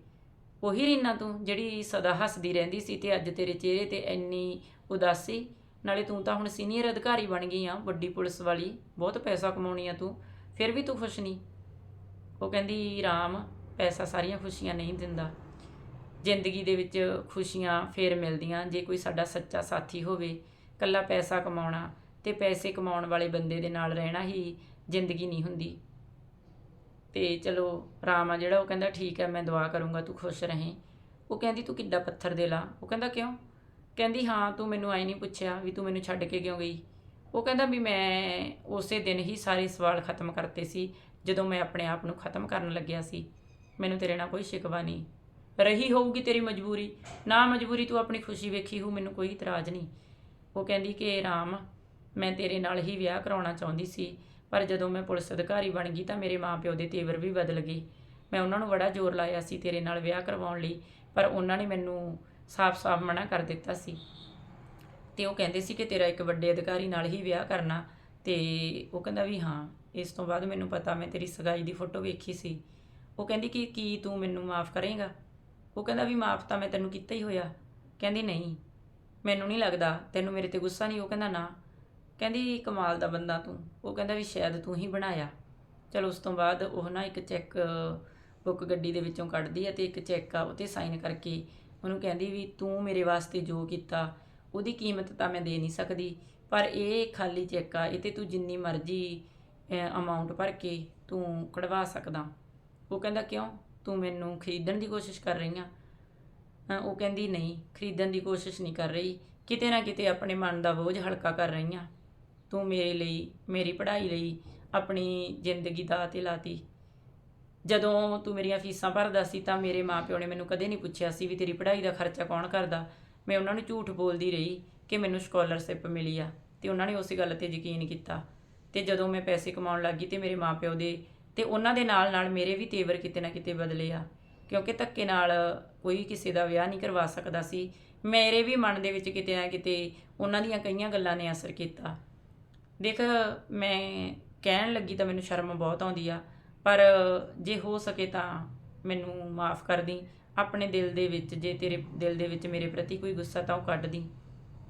ਉਹੀ ਰੀਨਾ ਤੂੰ, ਜਿਹੜੀ ਸਦਾ ਹੱਸਦੀ ਰਹਿੰਦੀ ਸੀ ਤੇ ਅੱਜ ਤੇਰੇ ਚਿਹਰੇ ਤੇ ਇੰਨੀ ਉਦਾਸੀ, ਨਾਲੇ ਤੂੰ ਤਾਂ ਹੁਣ ਸੀਨੀਅਰ ਅਧਿਕਾਰੀ ਬਣ ਗਈ ਆ, ਵੱਡੀ ਪੁਲਿਸ ਵਾਲੀ, ਬਹੁਤ ਪੈਸਾ ਕਮਾਉਣੀ ਆ ਤੂੰ, ਫਿਰ ਵੀ ਤੂੰ ਖੁਸ਼ ਨਹੀਂ। ਉਹ ਕਹਿੰਦੀ, ਰਾਮ, ਪੈਸਾ ਸਾਰੀਆਂ ਖੁਸ਼ੀਆਂ ਨਹੀਂ ਦਿੰਦਾ। ਜ਼ਿੰਦਗੀ ਦੇ ਵਿੱਚ ਖੁਸ਼ੀਆਂ ਫੇਰ ਮਿਲਦੀਆਂ, ਜੇ ਕੋਈ ਸਾਡਾ ਸੱਚਾ ਸਾਥੀ ਹੋਵੇ ਕੱਲਾ ਪੈਸਾ ਕਮਾਉਣਾ ਤੇ ਪੈਸੇ ਕਮਾਉਣ ਵਾਲੇ ਬੰਦੇ ਦੇ ਨਾਲ ਰਹਿਣਾ ਹੀ ਜ਼ਿੰਦਗੀ ਨਹੀਂ ਹੁੰਦੀ। ਤੇ ਚਲੋ ਰਾਮ ਆ ਜਿਹੜਾ, ਉਹ ਕਹਿੰਦਾ, ਠੀਕ ਹੈ ਮੈਂ ਦੁਆ ਕਰੂੰਗਾ, ਤੂੰ ਖੁਸ਼ ਰਹੇ। ਉਹ ਕਹਿੰਦੀ, ਤੂੰ ਕਿੱਡਾ ਪੱਥਰ ਦੇ ਲਾ। ਉਹ ਕਹਿੰਦਾ, ਕਿਉਂ? ਕਹਿੰਦੀ, ਹਾਂ, ਤੂੰ ਮੈਨੂੰ ਆਈ ਨਹੀਂ ਪੁੱਛਿਆ ਵੀ ਤੂੰ ਮੈਨੂੰ ਛੱਡ ਕੇ ਕਿਉਂ ਗਈ? ਉਹ ਕਹਿੰਦਾ, ਵੀ ਮੈਂ ਉਸੇ ਦਿਨ ਹੀ ਸਾਰੇ ਸਵਾਲ ਖਤਮ ਕਰਤੇ ਸੀ, ਜਦੋਂ ਮੈਂ ਆਪਣੇ ਆਪ ਨੂੰ ਖਤਮ ਕਰਨ ਲੱਗਿਆ ਸੀ। ਮੈਨੂੰ ਤੇਰੇ ਨਾਲ ਕੋਈ ਸ਼ਿਕਵਾ ਨਹੀਂ। ਰਹੀ ਹੋਊਗੀ ਤੇਰੀ ਮਜਬੂਰੀ। ਨਾ ਮਜਬੂਰੀ ਤੂੰ ਆਪਣੀ ਖੁਸ਼ੀ ਵੇਖੀ ਹੋ ਮੈਨੂੰ ਕੋਈ ਇਤਰਾਜ਼ ਨਹੀਂ। ਉਹ ਕਹਿੰਦੀ ਕਿ, ਰਾਮ, ਮੈਂ ਤੇਰੇ ਨਾਲ ਹੀ ਵਿਆਹ ਕਰਾਉਣਾ ਚਾਹੁੰਦੀ ਸੀ ਪਰ ਜਦੋਂ ਮੈਂ ਪੁਲਿਸ ਅਧਿਕਾਰੀ ਬਣ ਗਈ ਤਾਂ ਮੇਰੇ ਮਾਪਿਓ ਦੇ ਤੇਵਰ ਵੀ ਬਦਲ ਗਏ। ਮੈਂ ਉਹਨਾਂ ਨੂੰ ਬੜਾ ਜ਼ੋਰ ਲਾਇਆ ਸੀ ਤੇਰੇ ਨਾਲ ਵਿਆਹ ਕਰਵਾਉਣ ਲਈ, ਪਰ ਉਹਨਾਂ ਨੇ ਮੈਨੂੰ ਸਾਫ਼-ਸਾਫ਼ ਮਨਾ ਕਰ ਦਿੱਤਾ ਸੀ। ਤੇ ਉਹ ਕਹਿੰਦੇ ਸੀ ਕਿ ਤੇਰਾ ਇੱਕ ਵੱਡੇ ਅਧਿਕਾਰੀ ਨਾਲ ਹੀ ਵਿਆਹ ਕਰਨਾ। ਤੇ ਉਹ ਕਹਿੰਦਾ ਵੀ ਹਾਂ, ਇਸ ਤੋਂ ਬਾਅਦ ਮੈਨੂੰ ਪਤਾ ਮੈਂ ਤੇਰੀ ਸਗਾਈ ਦੀ ਫੋਟੋ ਵੇਖੀ ਸੀ। ਉਹ ਕਹਿੰਦੀ ਕਿ ਕੀ ਤੂੰ ਮੈਨੂੰ ਮਾਫ ਕਰੇਂਗਾ? ਉਹ ਕਹਿੰਦਾ ਵੀ ਮਾਫ ਤਾਂ ਮੈਂ ਤੈਨੂੰ ਕੀਤਾ ਹੀ ਹੋਇਆ। ਕਹਿੰਦੀ ਨਹੀਂ, ਮੈਨੂੰ ਨਹੀਂ ਲੱਗਦਾ, ਤੈਨੂੰ ਮੇਰੇ ਤੇ ਗੁੱਸਾ ਨਹੀਂ। ਉਹ ਕਹਿੰਦਾ ਨਾ ਕਹਿੰਦੀ ਕਮਾਲ ਦਾ ਬੰਦਾ ਤੂੰ। ਉਹ ਕਹਿੰਦਾ ਵੀ ਸ਼ਾਇਦ ਤੂੰ ਹੀ ਬਣਾਇਆ। ਚਲ ਉਸ ਤੋਂ ਬਾਅਦ ਉਹ ਨਾ ਇੱਕ ਚੈੱਕ ਬੁੱਕ ਗੱਡੀ ਦੇ ਵਿੱਚੋਂ ਕੱਢਦੀ ਹੈ ਤੇ ਇੱਕ ਚੈੱਕ ਆ ਉਤੇ ਸਾਈਨ ਕਰਕੇ ਉਹਨੂੰ ਕਹਿੰਦੀ ਵੀ ਤੂੰ ਮੇਰੇ ਵਾਸਤੇ ਜੋ ਕੀਤਾ ਉਹਦੀ ਕੀਮਤ ਤਾਂ ਮੈਂ ਦੇ ਨਹੀਂ ਸਕਦੀ। ਪਰ ਇਹ ਖਾਲੀ ਚੈੱਕ ਆ ਇਹ ਤੇ ਤੂੰ ਜਿੰਨੀ ਮਰਜ਼ੀ ਅਮਾਉਂਟ ਭਰ ਕੇ ਤੂੰ ਕਢਵਾ ਸਕਦਾ। ਉਹ ਕਹਿੰਦਾ ਕਿਉਂ? ਤੂੰ ਮੈਨੂੰ ਖਰੀਦਣ ਦੀ ਕੋਸ਼ਿਸ਼ ਕਰ ਰਹੀ ਆ? ਹਾਂ, ਉਹ ਕਹਿੰਦੀ ਨਹੀਂ ਖਰੀਦਣ ਦੀ ਕੋਸ਼ਿਸ਼ ਨਹੀਂ ਕਰ ਰਹੀ। ਕਿਤੇ ਨਾ ਕਿਤੇ ਆਪਣੇ ਮਨ ਦਾ ਬੋਝ ਹਲਕਾ ਕਰ ਰਹੀ ਆ। ਤੂੰ ਮੇਰੇ ਲਈ, ਮੇਰੀ ਪੜ੍ਹਾਈ ਲਈ ਆਪਣੀ ਜ਼ਿੰਦਗੀ ਦਾ ਤੇ ਲਾਤੀ। ਜਦੋਂ ਤੂੰ ਮੇਰੀਆਂ ਫੀਸਾਂ ਭਰਦਾ ਸੀ ਤਾਂ ਮੇਰੇ ਮਾਪਿਓ ਨੇ ਮੈਨੂੰ ਕਦੇ ਨਹੀਂ ਪੁੱਛਿਆ ਸੀ ਵੀ ਤੇਰੀ ਪੜ੍ਹਾਈ ਦਾ ਖਰਚਾ ਕੌਣ ਕਰਦਾ। ਮੈਂ ਉਹਨਾਂ ਨੂੰ ਝੂਠ ਬੋਲਦੀ ਰਹੀ ਕਿ ਮੈਨੂੰ ਸਕਾਲਰਸ਼ਿਪ ਮਿਲੀ ਆ ਤੇ ਉਹਨਾਂ ਨੇ ਉਸੇ ਗੱਲ ਤੇ ਯਕੀਨ ਕੀਤਾ। ਤੇ ਜਦੋਂ ਮੈਂ ਪੈਸੇ ਕਮਾਉਣ ਲੱਗੀ ਤੇ ਮੇਰੇ ਮਾਪਿਓ ਦੇ ਤੇ ਉਹਨਾਂ ਦੇ ਨਾਲ ਨਾਲ ਮੇਰੇ ਵੀ ਤੇਵਰ ਕਿਤੇ ਨਾ ਕਿਤੇ ਬਦਲੇ ਆ। ਕਿਉਂਕਿ ਧੱਕੇ ਨਾਲ ਕੋਈ ਕਿਸੇ ਦਾ ਵਿਆਹ ਨਹੀਂ ਕਰਵਾ ਸਕਦਾ ਸੀ। ਮੇਰੇ ਵੀ ਮਨ ਦੇ ਵਿੱਚ ਕਿਤੇ ਨਾ ਕਿਤੇ ਉਹਨਾਂ ਦੀਆਂ ਕਈਆਂ ਗੱਲਾਂ ਨੇ ਅਸਰ ਕੀਤਾ। ਦੇਖ, ਮੈਂ ਕਹਿਣ ਲੱਗੀ ਤਾਂ ਮੈਨੂੰ ਸ਼ਰਮ ਬਹੁਤ ਆਉਂਦੀ ਆ, ਪਰ ਜੇ ਹੋ ਸਕੇ ਤਾਂ ਮੈਨੂੰ ਮਾਫ ਕਰ ਦੀ ਆਪਣੇ ਦਿਲ ਦੇ ਵਿੱਚ, ਜੇ ਤੇਰੇ ਦਿਲ ਦੇ ਵਿੱਚ ਮੇਰੇ ਪ੍ਰਤੀ ਕੋਈ ਗੁੱਸਾ ਤਾਂ ਉਹ ਕੱਢ ਦੀ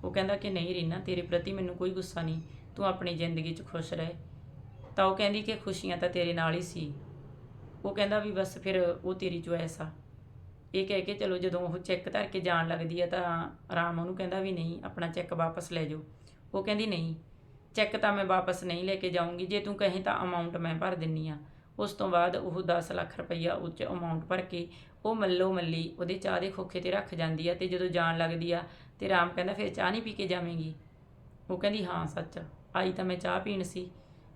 ਉਹ ਕਹਿੰਦਾ ਕਿ ਨਹੀਂ ਰੀਨਾ, ਤੇਰੇ ਪ੍ਰਤੀ ਮੈਨੂੰ ਕੋਈ ਗੁੱਸਾ ਨਹੀਂ, ਤੂੰ ਆਪਣੀ ਜ਼ਿੰਦਗੀ 'ਚ ਖੁਸ਼ ਰਹਿ। ਤਾਂ ਉਹ ਕਹਿੰਦੀ ਕਿ ਖੁਸ਼ੀਆਂ ਤਾਂ ਤੇਰੇ ਨਾਲ ਹੀ ਸੀ। ਉਹ ਕਹਿੰਦਾ ਵੀ ਬਸ ਫਿਰ ਉਹ ਤੇਰੀ ਚੁਆਇਸ ਆ। ਇਹ ਕਹਿ ਕੇ ਚਲੋ ਜਦੋਂ ਉਹ ਚੈੱਕ ਧਰ ਕੇ ਜਾਣ ਲੱਗਦੀ ਆ ਤਾਂ ਰਾਮ ਉਹਨੂੰ ਕਹਿੰਦਾ ਵੀ ਨਹੀਂ, ਆਪਣਾ ਚੈੱਕ ਵਾਪਸ ਲੈ ਜਾਓ। ਉਹ ਕਹਿੰਦੀ ਨਹੀਂ ਚੈੱਕ ਤਾਂ ਮੈਂ ਵਾਪਸ ਨਹੀਂ ਲੈ ਕੇ ਜਾਊਂਗੀ, ਜੇ ਤੂੰ ਕਹੇ ਤਾਂ ਅਮਾਉਂਟ ਮੈਂ ਭਰ ਦਿੰਨੀ ਆ। ਉਸ ਤੋਂ ਬਾਅਦ ਉਹ 10 ਲੱਖ ਰੁਪਈਆ ਉੱਚ ਅਮਾਉਂਟ ਭਰ ਕੇ ਉਹ ਮੱਲੋ ਮੱਲੀ ਉਹਦੇ ਚਾਹ ਦੇ ਖੋਖੇ ਤੇ ਰੱਖ ਜਾਂਦੀ ਆ ਤੇ ਜਦੋਂ ਜਾਣ ਲੱਗਦੀ ਆ ਤੇ ਰਾਮ ਕਹਿੰਦਾ ਫਿਰ ਚਾਹ ਨਹੀਂ ਪੀ ਕੇ ਜਾਵੇਂਗੀ। ਉਹ ਕਹਿੰਦੀ, ਹਾਂ, ਸੱਚ, ਆਈ ਤਾਂ ਮੈਂ ਚਾਹ ਪੀਣ ਸੀ,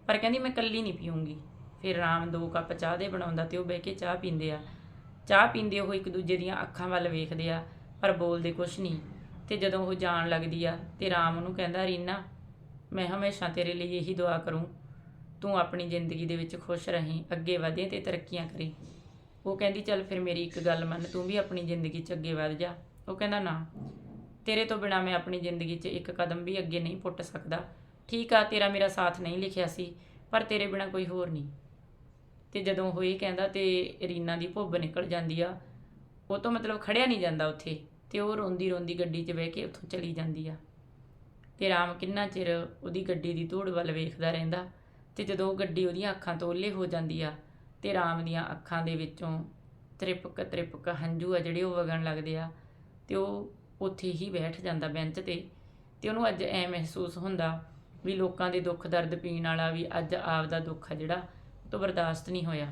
ਪਰ ਕਹਿੰਦੀ ਮੈਂ ਕੱਲੀ ਨਹੀਂ ਪੀਊਂਗੀ। ਫਿਰ ਰਾਮ ਦੋ ਕੱਪ ਚਾਹ ਦੇ ਬਣਾਉਂਦਾ ਤੇ ਉਹ ਬਹਿ ਕੇ ਚਾਹ ਪੀਂਦੇ ਆ। ਚਾਹ ਪੀਂਦੇ ਉਹ ਇੱਕ ਦੂਜੇ ਦੀਆਂ ਅੱਖਾਂ ਵੱਲ ਵੇਖਦੇ ਆ, ਪਰ ਬੋਲਦੇ ਕੁਛ ਨਹੀਂ। ਤੇ ਜਦੋਂ ਉਹ ਜਾਣ ਲੱਗਦੀ ਆ ਤੇ ਰਾਮ ਉਹਨੂੰ ਕਹਿੰਦਾ, ਰੀਨਾ ਮੈਂ ਹਮੇਸ਼ਾ ਤੇਰੇ ਲਈ ਇਹੀ ਦੁਆ ਕਰੂੰ। ਤੂੰ ਆਪਣੀ ਜ਼ਿੰਦਗੀ ਦੇ ਵਿੱਚ ਖੁਸ਼ ਰਹੀਂ, ਅੱਗੇ ਵਧੇ ਤੇ ਤਰੱਕੀਆਂ ਕਰੇ। ਉਹ ਕਹਿੰਦੀ, ਚੱਲ ਫਿਰ ਮੇਰੀ ਇੱਕ ਗੱਲ ਮੰਨ, ਤੂੰ ਵੀ ਆਪਣੀ ਜ਼ਿੰਦਗੀ 'ਚ ਅੱਗੇ ਵਧ ਜਾ। ਉਹ ਕਹਿੰਦਾ, ਨਾ। ਤੇਰੇ ਤੋਂ ਬਿਨਾ ਮੈਂ ਆਪਣੀ ਜ਼ਿੰਦਗੀ 'ਚ ਇੱਕ ਕਦਮ ਵੀ ਅੱਗੇ ਨਹੀਂ ਪੁੱਟ ਸਕਦਾ। ਠੀਕ ਆ, ਤੇਰਾ ਮੇਰਾ ਸਾਥ ਨਹੀਂ ਲਿਖਿਆ ਸੀ, ਪਰ ਤੇਰੇ ਬਿਨਾ ਕੋਈ ਹੋਰ ਨਹੀਂ। ਤੇ ਜਦੋਂ ਉਹ ਇਹ ਕਹਿੰਦਾ, ਤੇ ਰੀਨਾ ਦੀ ਭੁੱਬ ਨਿਕਲ ਜਾਂਦੀ ਆ। ਉਹ ਤੋਂ ਮਤਲਬ ਖੜਿਆ ਨਹੀਂ ਜਾਂਦਾ ਉੱਥੇ, ਤੇ ਉਹ ਰੋਂਦੀ ਰੋਂਦੀ ਗੱਡੀ 'ਚ ਬਹਿ ਕੇ ਉੱਥੋਂ ਚਲੀ ਜਾਂਦੀ ਆ। ਤੇ ਰਾਮ ਕਿੰਨਾ ਚਿਰ ਉਹਦੀ ਗੱਡੀ ਦੀ ਧੂੜ ਵੱਲ ਵੇਖਦਾ ਰਹਿੰਦਾ ਤੇ ਜਦੋਂ ਗੱਡੀ ਉਹਦੀਆਂ ਅੱਖਾਂ ਤੋਂ ਓਲੇ ਹੋ ਜਾਂਦੀ ਆ ਤੇ ਰਾਮ ਦੀਆਂ ਅੱਖਾਂ ਦੇ ਵਿੱਚੋਂ ਤ੍ਰਿਪਕ ਤ੍ਰਿਪਕ ਹੰਝੂ ਆ ਜਿਹੜੇ ਉਹ ਵਗਣ ਲੱਗਦੇ ਆ ਤੇ ਉਹ ਉੱਥੇ ਹੀ ਬੈਠ ਜਾਂਦਾ ਬੈਂਚ ਤੇ ਤੇ ਉਹਨੂੰ ਅੱਜ ਐ ਮਹਿਸੂਸ ਹੁੰਦਾ ਵੀ ਲੋਕਾਂ ਦੇ ਦੁੱਖ ਦਰਦ ਪੀਣ ਵਾਲਾ ਵੀ ਅੱਜ ਆਪ ਦਾ ਦੁੱਖ ਆ ਜਿਹੜਾ, ਉਹ ਤੋਂ ਬਰਦਾਸ਼ਤ ਨਹੀਂ ਹੋਇਆ।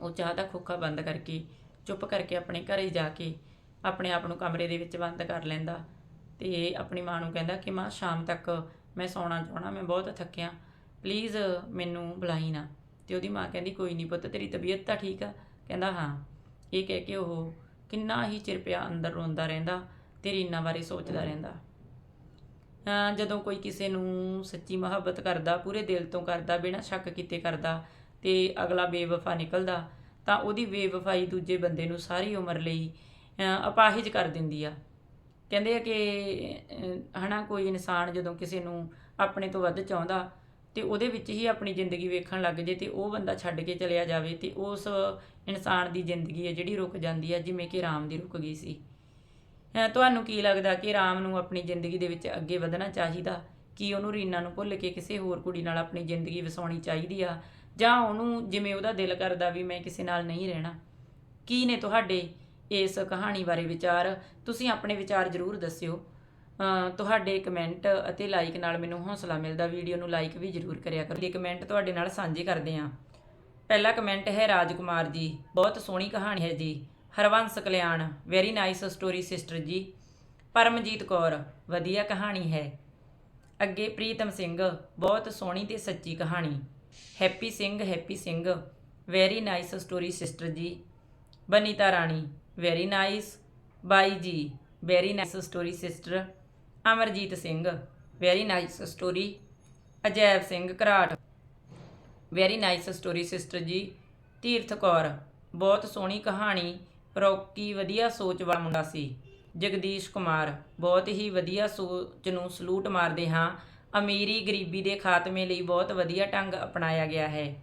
ਉਹ ਚਾਹ ਦਾ ਖੋਖਾ ਬੰਦ ਕਰਕੇ ਚੁੱਪ ਕਰਕੇ ਆਪਣੇ ਘਰੇ ਜਾ ਕੇ ਆਪਣੇ ਆਪ ਨੂੰ ਕਮਰੇ ਦੇ ਵਿੱਚ ਬੰਦ ਕਰ ਲੈਂਦਾ ਤੇ ਆਪਣੀ ਮਾਂ ਨੂੰ ਕਹਿੰਦਾ ਕਿ ਮਾਂ, ਸ਼ਾਮ ਤੱਕ ਮੈਂ ਸੌਣਾ ਚਾਹਣਾ ਮੈਂ ਬਹੁਤ ਥੱਕਿਆ। ਪਲੀਜ਼ ਮੈਨੂੰ ਬੁਲਾਈ ਨਾ। ਤੇ ਉਹਦੀ ਮਾਂ ਕਹਿੰਦੀ, ਕੋਈ ਨਹੀਂ ਪੁੱਤ, ਤੇਰੀ ਤਬੀਅਤ ਤਾਂ ਠੀਕ ਆ? ਕਹਿੰਦਾ, ਹਾਂ। ਇਹ ਕਹਿ ਕੇ ਉਹ ਕਿੰਨਾ ਹੀ ਚਿਰ ਪਿਆ ਅੰਦਰ ਰੋਂਦਾ ਰਹਿੰਦਾ ਤੇ ਰੀਨਾ ਬਾਰੇ ਸੋਚਦਾ ਰਹਿੰਦਾ। ਜਦੋਂ ਕੋਈ ਕਿਸੇ ਨੂੰ ਸੱਚੀ ਮੁਹੱਬਤ ਕਰਦਾ, ਪੂਰੇ ਦਿਲ ਤੋਂ ਕਰਦਾ, ਬਿਨਾਂ ਸ਼ੱਕ ਕੀਤੇ ਕਰਦਾ ਤੇ ਅਗਲਾ ਬੇਵਫਾ ਨਿਕਲਦਾ, ਤਾਂ ਉਹਦੀ ਬੇਵਫਾਈ ਦੂਜੇ ਬੰਦੇ ਨੂੰ ਸਾਰੀ ਉਮਰ ਲਈ ਅਪਾਹਿਜ ਕਰ ਦਿੰਦੀ ਆ। ਕਹਿੰਦੇ ਆ ਕਿ ਅਹ, ਹਨਾ ਕੋਈ ਇਨਸਾਨ ਜਦੋਂ ਕਿਸੇ ਨੂੰ ਆਪਣੇ ਤੋਂ ਵੱਧ ਚਾਹੁੰਦਾ ਤੇ ਉਹਦੇ ਵਿੱਚ ਹੀ ਆਪਣੀ ਜ਼ਿੰਦਗੀ ਵੇਖਣ ਲੱਗ ਜੇ ਤੇ ਉਹ ਬੰਦਾ ਛੱਡ ਕੇ ਚਲਿਆ ਜਾਵੇ ਤੇ ਉਸ ਇਨਸਾਨ ਦੀ ਜ਼ਿੰਦਗੀ ਹੈ ਜਿਹੜੀ ਰੁਕ ਜਾਂਦੀ ਹੈ ਜਿਵੇਂ ਕਿ ਰਾਮ ਦੀ ਰੁਕ ਗਈ ਸੀ। ਤੁਹਾਨੂੰ ਕੀ ਲੱਗਦਾ ਕਿ ਰਾਮ ਨੂੰ ਆਪਣੀ ਜ਼ਿੰਦਗੀ ਦੇ ਵਿੱਚ ਅੱਗੇ ਵਧਣਾ ਚਾਹੀਦਾ? ਕੀ ਉਹਨੂੰ ਰੀਨਾ ਨੂੰ ਭੁੱਲ ਕੇ ਕਿਸੇ ਹੋਰ ਕੁੜੀ ਨਾਲ ਆਪਣੀ ਜ਼ਿੰਦਗੀ ਵਸਾਉਣੀ ਚਾਹੀਦੀ ਆ? ਜਾਂ ਉਹਨੂੰ ਜਿਵੇਂ ਉਹਦਾ ਦਿਲ ਕਰਦਾ ਵੀ ਮੈਂ ਕਿਸੇ ਨਾਲ ਨਹੀਂ ਰਹਿਣਾ? ਕੀ ਨੇ ਤੁਹਾਡੇ ਇਸ ਕਹਾਣੀ ਬਾਰੇ ਵਿਚਾਰ, ਤੁਸੀਂ ਆਪਣੇ ਵਿਚਾਰ ਜ਼ਰੂਰ ਦੱਸਿਓ। ਤੁਹਾਡੇ ਕਮੈਂਟ ਅਤੇ ਲਾਈਕ ਨਾਲ ਮੈਨੂੰ ਹੌਸਲਾ ਮਿਲਦਾ ਵੀਡੀਓ ਨੂੰ ਲਾਈਕ ਵੀ ਜ਼ਰੂਰ ਕਰਿਆ ਕਰੋ। ਇਹ ਕਮੈਂਟ ਤੁਹਾਡੇ ਨਾਲ ਸਾਂਝੇ ਕਰਦੇ ਹਾਂ। ਪਹਿਲਾ ਕਮੈਂਟ ਹੈ ਰਾਜਕੁਮਾਰ ਜੀ। ਬਹੁਤ ਸੋਹਣੀ ਕਹਾਣੀ ਹੈ ਜੀ। Harvansh Kalyan very nice story sister ji. Paramjit Kaur, ਵਧੀਆ ਕਹਾਣੀ ਹੈ। ਅੱਗੇ ਪ੍ਰੀਤਮ ਸਿੰਘ, ਬਹੁਤ ਸੋਹਣੀ ਤੇ ਸੱਚੀ ਕਹਾਣੀ। Happy Singh Happy Singh very nice story sister ji. Banita Rani very nice ਬਾਈ ji very nice story sister Amarjeet Singh very nice story Ajaib Singh Gharat very nice story sister ji Tirath Kaur ਬਹੁਤ ਸੋਹਣੀ ਕਹਾਣੀ ਰੌਕੀ ਵਧੀਆ ਸੋਚ ਵਾਲਾ ਮੁੰਡਾ ਸੀ ਜਗਦੀਸ਼ ਕੁਮਾਰ ਬਹੁਤ ਹੀ ਵਧੀਆ ਸੋਚ ਨੂੰ ਸਲੂਟ ਮਾਰਦੇ ਹਾਂ ਅਮੀਰੀ ਗਰੀਬੀ ਦੇ ਖਾਤਮੇ ਲਈ ਬਹੁਤ ਵਧੀਆ ਢੰਗ ਅਪਣਾਇਆ ਗਿਆ ਹੈ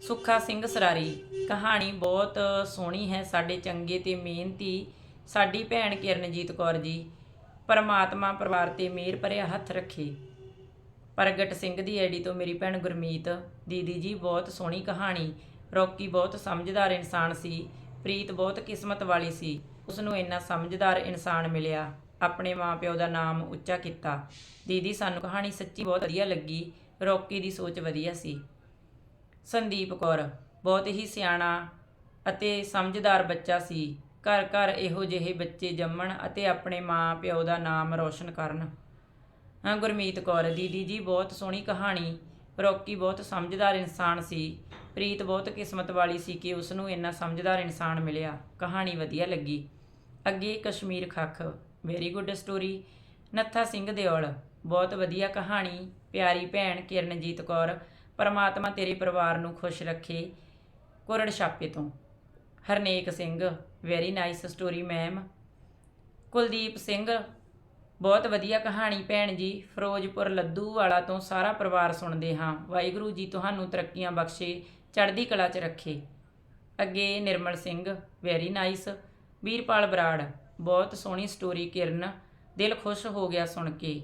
ਸੁੱਖਾ ਸਿੰਘ ਸਰਾਰੀ। ਕਹਾਣੀ ਬਹੁਤ ਸੋਹਣੀ ਹੈ, ਸਾਡੇ ਚੰਗੇ ਤੇ ਮਿਹਨਤੀ ਸਾਡੀ ਭੈਣ ਕਿਰਨਜੀਤ ਕੌਰ ਜੀ। ਪਰਮਾਤਮਾ ਪਰਿਵਾਰ ਤੇ ਮਿਹਰ ਭਰਿਆ ਹੱਥ ਰੱਖੇ। ਪ੍ਰਗਟ ਸਿੰਘ ਦੀ ਐਡੀ ਤੋਂ ਮੇਰੀ ਭੈਣ ਗੁਰਮੀਤ ਦੀਦੀ ਜੀ, ਬਹੁਤ ਸੋਹਣੀ ਕਹਾਣੀ। ਰੌਕੀ ਬਹੁਤ ਸਮਝਦਾਰ ਇਨਸਾਨ ਸੀ, ਪ੍ਰੀਤ ਬਹੁਤ ਕਿਸਮਤ ਵਾਲੀ ਸੀ। ਉਸ ਨੂੰ ਇੰਨਾ ਸਮਝਦਾਰ ਇਨਸਾਨ ਮਿਲਿਆ, ਆਪਣੇ ਮਾਪਿਓ ਦਾ ਨਾਮ ਉੱਚਾ ਕੀਤਾ। ਦੀਦੀ, ਸਾਨੂੰ ਕਹਾਣੀ ਸੱਚੀ ਬਹੁਤ ਵਧੀਆ ਲੱਗੀ। ਰੌਕੀ ਦੀ ਸੋਚ ਵਧੀਆ ਸੀ। ਸੰਦੀਪ ਕੌਰ, ਬਹੁਤ ਹੀ ਸਿਆਣਾ ਅਤੇ ਸਮਝਦਾਰ ਬੱਚਾ ਸੀ। ਘਰ ਘਰ ਇਹੋ ਜਿਹੇ ਬੱਚੇ ਜੰਮਣ ਅਤੇ ਆਪਣੇ ਮਾਂ ਪਿਓ ਦਾ ਨਾਮ ਰੌਸ਼ਨ ਕਰਨ। ਹਾਂ ਗੁਰਮੀਤ ਕੌਰ, ਦੀਦੀ ਜੀ, ਬਹੁਤ ਸੋਹਣੀ ਕਹਾਣੀ। ਰੌਕੀ ਬਹੁਤ ਸਮਝਦਾਰ ਇਨਸਾਨ ਸੀ। ਪ੍ਰੀਤ ਬਹੁਤ ਕਿਸਮਤ ਵਾਲੀ ਸੀ ਕਿ ਉਸ ਨੂੰ ਇੰਨਾ ਸਮਝਦਾਰ ਇਨਸਾਨ ਮਿਲਿਆ। ਕਹਾਣੀ ਵਧੀਆ ਲੱਗੀ। ਅੱਗੇ Kashmir Khakh very good story Nattha Singh Deol, ਬਹੁਤ ਵਧੀਆ ਕਹਾਣੀ। ਪਿਆਰੀ ਭੈਣ ਕਿਰਨਜੀਤ ਕੌਰ ਪਰਮਾਤਮਾ ਤੇਰੇ ਪਰਿਵਾਰ ਨੂੰ ਖੁਸ਼ ਰੱਖੇ ਕੁਰੜ ਛਾਪੇ ਤੋਂ। Harnek Singh very nice story ma'am Kuldeep Singh, ਬਹੁਤ ਵਧੀਆ ਕਹਾਣੀ ਭੈਣ ਜੀ, ਫਿਰੋਜ਼ਪੁਰ ਲੱਦੂ ਵਾਲਾ ਤੋਂ ਸਾਰਾ ਪਰਿਵਾਰ ਸੁਣਦੇ ਹਾਂ। ਵਾਹਿਗੁਰੂ ਜੀ ਤੁਹਾਨੂੰ ਤਰੱਕੀਆਂ ਬਖਸ਼ੇ, ਚੜ੍ਹਦੀ ਕਲਾ 'ਚ ਰੱਖੇ। ਅੱਗੇ ਨਿਰਮਲ ਸਿੰਘ ਵੈਰੀ ਨਾਈਸ ਵੀਰਪਾਲ ਬਰਾੜ, ਬਹੁਤ ਸੋਹਣੀ ਸਟੋਰੀ ਕਿਰਨ, ਦਿਲ ਖੁਸ਼ ਹੋ ਗਿਆ ਸੁਣ ਕੇ।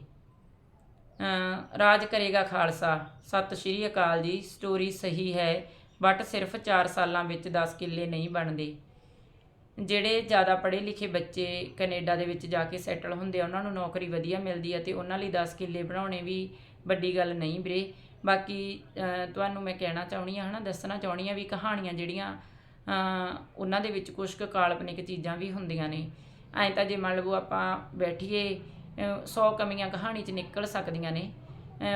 ਰਾਜ ਕਰੇਗਾ ਖਾਲਸਾ। ਸਤਿ ਸ਼੍ਰੀ ਅਕਾਲ ਜੀ। ਸਟੋਰੀ ਸਹੀ ਹੈ ਬਟ ਸਿਰਫ 4 ਸਾਲਾਂ ਵਿੱਚ 10 ਕਿੱਲੇ ਨਹੀਂ ਬਣਦੇ। ਜਿਹੜੇ ਜ਼ਿਆਦਾ ਪੜ੍ਹੇ ਲਿਖੇ ਬੱਚੇ ਕੈਨੇਡਾ ਦੇ ਵਿੱਚ ਜਾ ਕੇ ਸੈਟਲ ਹੁੰਦੇ ਆ, ਉਹਨਾਂ ਨੂੰ ਨੌਕਰੀ ਵਧੀਆ ਮਿਲਦੀ ਹੈ ਤੇ ਉਹਨਾਂ ਲਈ 10 ਕਿੱਲੇ ਬਣਾਉਣੇ ਵੀ ਵੱਡੀ ਗੱਲ ਨਹੀਂ ਵੀਰੇ। ਬਾਕੀ ਤੁਹਾਨੂੰ ਮੈਂ ਕਹਿਣਾ ਚਾਹੁੰਦੀ ਆ, ਹਨਾ, ਦੱਸਣਾ ਚਾਹੁੰਦੀ ਆ ਵੀ ਕਹਾਣੀਆਂ ਜਿਹੜੀਆਂ ਉਹਨਾਂ ਦੇ ਵਿੱਚ ਕੁਝ ਕੁ ਕਾਲਪਨਿਕ ਚੀਜ਼ਾਂ ਵੀ ਹੁੰਦੀਆਂ ਨੇ। ਐਂ ਤਾਂ ਜੇ ਮੰਨ ਲਵੋ ਆਪਾਂ ਬੈਠੀਏ 100 ਕਮੀਆਂ ਕਹਾਣੀ 'ਚ ਨਿਕਲ ਸਕਦੀਆਂ ਨੇ।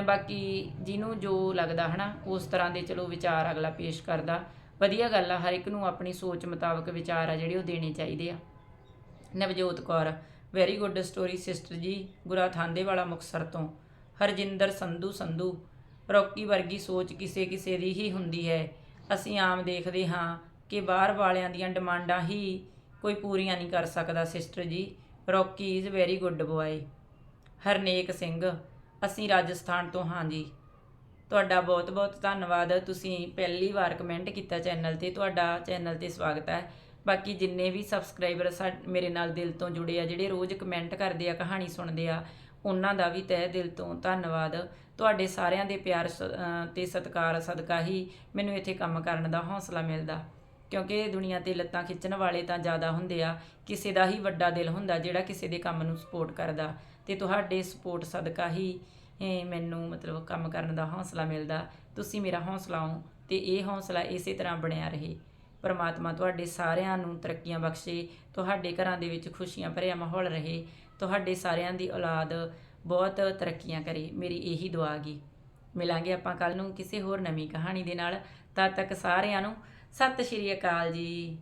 ਬਾਕੀ ਜਿਹਨੂੰ ਜੋ ਲੱਗਦਾ ਹਨਾ, ਉਸ ਤਰ੍ਹਾਂ ਦੇ ਚਲੋ ਵਿਚਾਰ ਅਗਲਾ ਪੇਸ਼ ਕਰਦਾ। ਵਧੀਆ ਗੱਲ ਆ, ਹਰ ਇੱਕ ਨੂੰ ਆਪਣੀ ਸੋਚ ਮੁਤਾਬਕ ਵਿਚਾਰ ਆ ਜਿਹੜੇ ਉਹ ਦੇਣੇ ਚਾਹੀਦੇ ਆ। Navjot Kaur very good story sister ji, ਗੁਰਾ ਥਾਂਦੇ ਵਾਲਾ ਮੁਕਸਰ ਤੋਂ। ਹਰਜਿੰਦਰ ਸੰਧੂ ਸੰਧੂ, ਰੌਕੀ ਵਰਗੀ ਸੋਚ ਕਿਸੇ ਕਿਸੇ ਦੀ ਹੀ ਹੁੰਦੀ ਹੈ। ਅਸੀਂ ਆਮ ਦੇਖਦੇ ਹਾਂ ਕਿ ਬਾਹਰ ਵਾਲਿਆਂ ਦੀਆਂ ਡਿਮਾਂਡਾਂ ਹੀ ਕੋਈ ਪੂਰੀਆਂ ਨਹੀਂ ਕਰ ਸਕਦਾ sister ji. Rocky is very good boy Harnek Singh, ਅਸੀਂ ਰਾਜਸਥਾਨ ਤੋਂ ਹਾਂ ਜੀ। ਤੁਹਾਡਾ ਬਹੁਤ-ਬਹੁਤ ਧੰਨਵਾਦ। ਤੁਸੀਂ ਪਹਿਲੀ ਵਾਰ ਕਮੈਂਟ ਕੀਤਾ ਚੈਨਲ ਤੇ। ਤੁਹਾਡਾ ਚੈਨਲ ਤੇ ਸਵਾਗਤ ਹੈ। ਬਾਕੀ ਜਿੰਨੇ ਵੀ ਸਬਸਕ੍ਰਾਈਬਰ ਮੇਰੇ ਨਾਲ ਦਿਲ ਤੋਂ ਜੁੜੇ ਆ, ਜਿਹੜੇ ਰੋਜ਼ ਕਮੈਂਟ ਕਰਦੇ ਆ, ਕਹਾਣੀ ਸੁਣਦੇ ਆ, ਉਹਨਾਂ ਦਾ ਵੀ ਤਹਿ ਦਿਲ ਤੋਂ ਧੰਨਵਾਦ। ਤੁਹਾਡੇ ਸਾਰਿਆਂ ਦੇ ਪਿਆਰ ਸ- ਅਹ ਤੇ ਸਤਿਕਾਰ, ਸਦਕਾ ਹੀ ਮੈਨੂੰ ਇੱਥੇ ਕੰਮ ਕਰਨ ਦਾ ਹੌਸਲਾ ਮਿਲਦਾ। ਕਿਉਂਕਿ ਦੁਨੀਆ ਤੇ ਲੱਤਾਂ ਖਿੱਚਣ ਵਾਲੇ ਤਾਂ ਜ਼ਿਆਦਾ ਹੁੰਦੇ ਆ, ਕਿਸੇ ਦਾ ਹੀ ਵੱਡਾ ਦਿਲ ਹੁੰਦਾ ਜਿਹੜਾ ਕਿਸੇ ਦੇ ਕੰਮ ਨੂੰ ਸਪੋਰਟ ਕਰਦਾ। ਤੇ ਤੁਹਾਡੇ ਸਪੋਰਟ ਸਦਕਾ ਹੀ ਮੈਨੂੰ ਮਤਲਬ ਕੰਮ ਕਰਨ ਦਾ ਹੌਸਲਾ ਮਿਲਦਾ। ਤੁਸੀਂ ਮੇਰਾ ਹੌਸਲਾ ਹੋ ਤੇ ਇਹ ਹੌਸਲਾ ਇਸੇ ਤਰ੍ਹਾਂ ਬਣਿਆ ਰਹੇ। ਪਰਮਾਤਮਾ ਤੁਹਾਡੇ ਸਾਰਿਆਂ ਨੂੰ ਤਰੱਕੀਆਂ ਬਖਸ਼ੇ, ਤੁਹਾਡੇ ਘਰਾਂ ਦੇ ਵਿੱਚ ਖੁਸ਼ੀਆਂ ਭਰਿਆ ਮਾਹੌਲ ਰਹੇ, ਤੁਹਾਡੇ ਸਾਰਿਆਂ ਦੀ ਔਲਾਦ ਬਹੁਤ ਤਰੱਕੀਆਂ ਕਰੇ। ਮੇਰੀ ਇਹੀ ਦੁਆ ਗਈ ਮਿਲਾਂਗੇ ਆਪਾਂ ਕੱਲ ਨੂੰ ਕਿਸੇ ਹੋਰ ਨਵੀਂ ਕਹਾਣੀ ਦੇ ਨਾਲ। ਤਦ ਤੱਕ ਸਾਰਿਆਂ ਨੂੰ ਸਤਿ ਸ਼੍ਰੀ ਅਕਾਲ ਜੀ।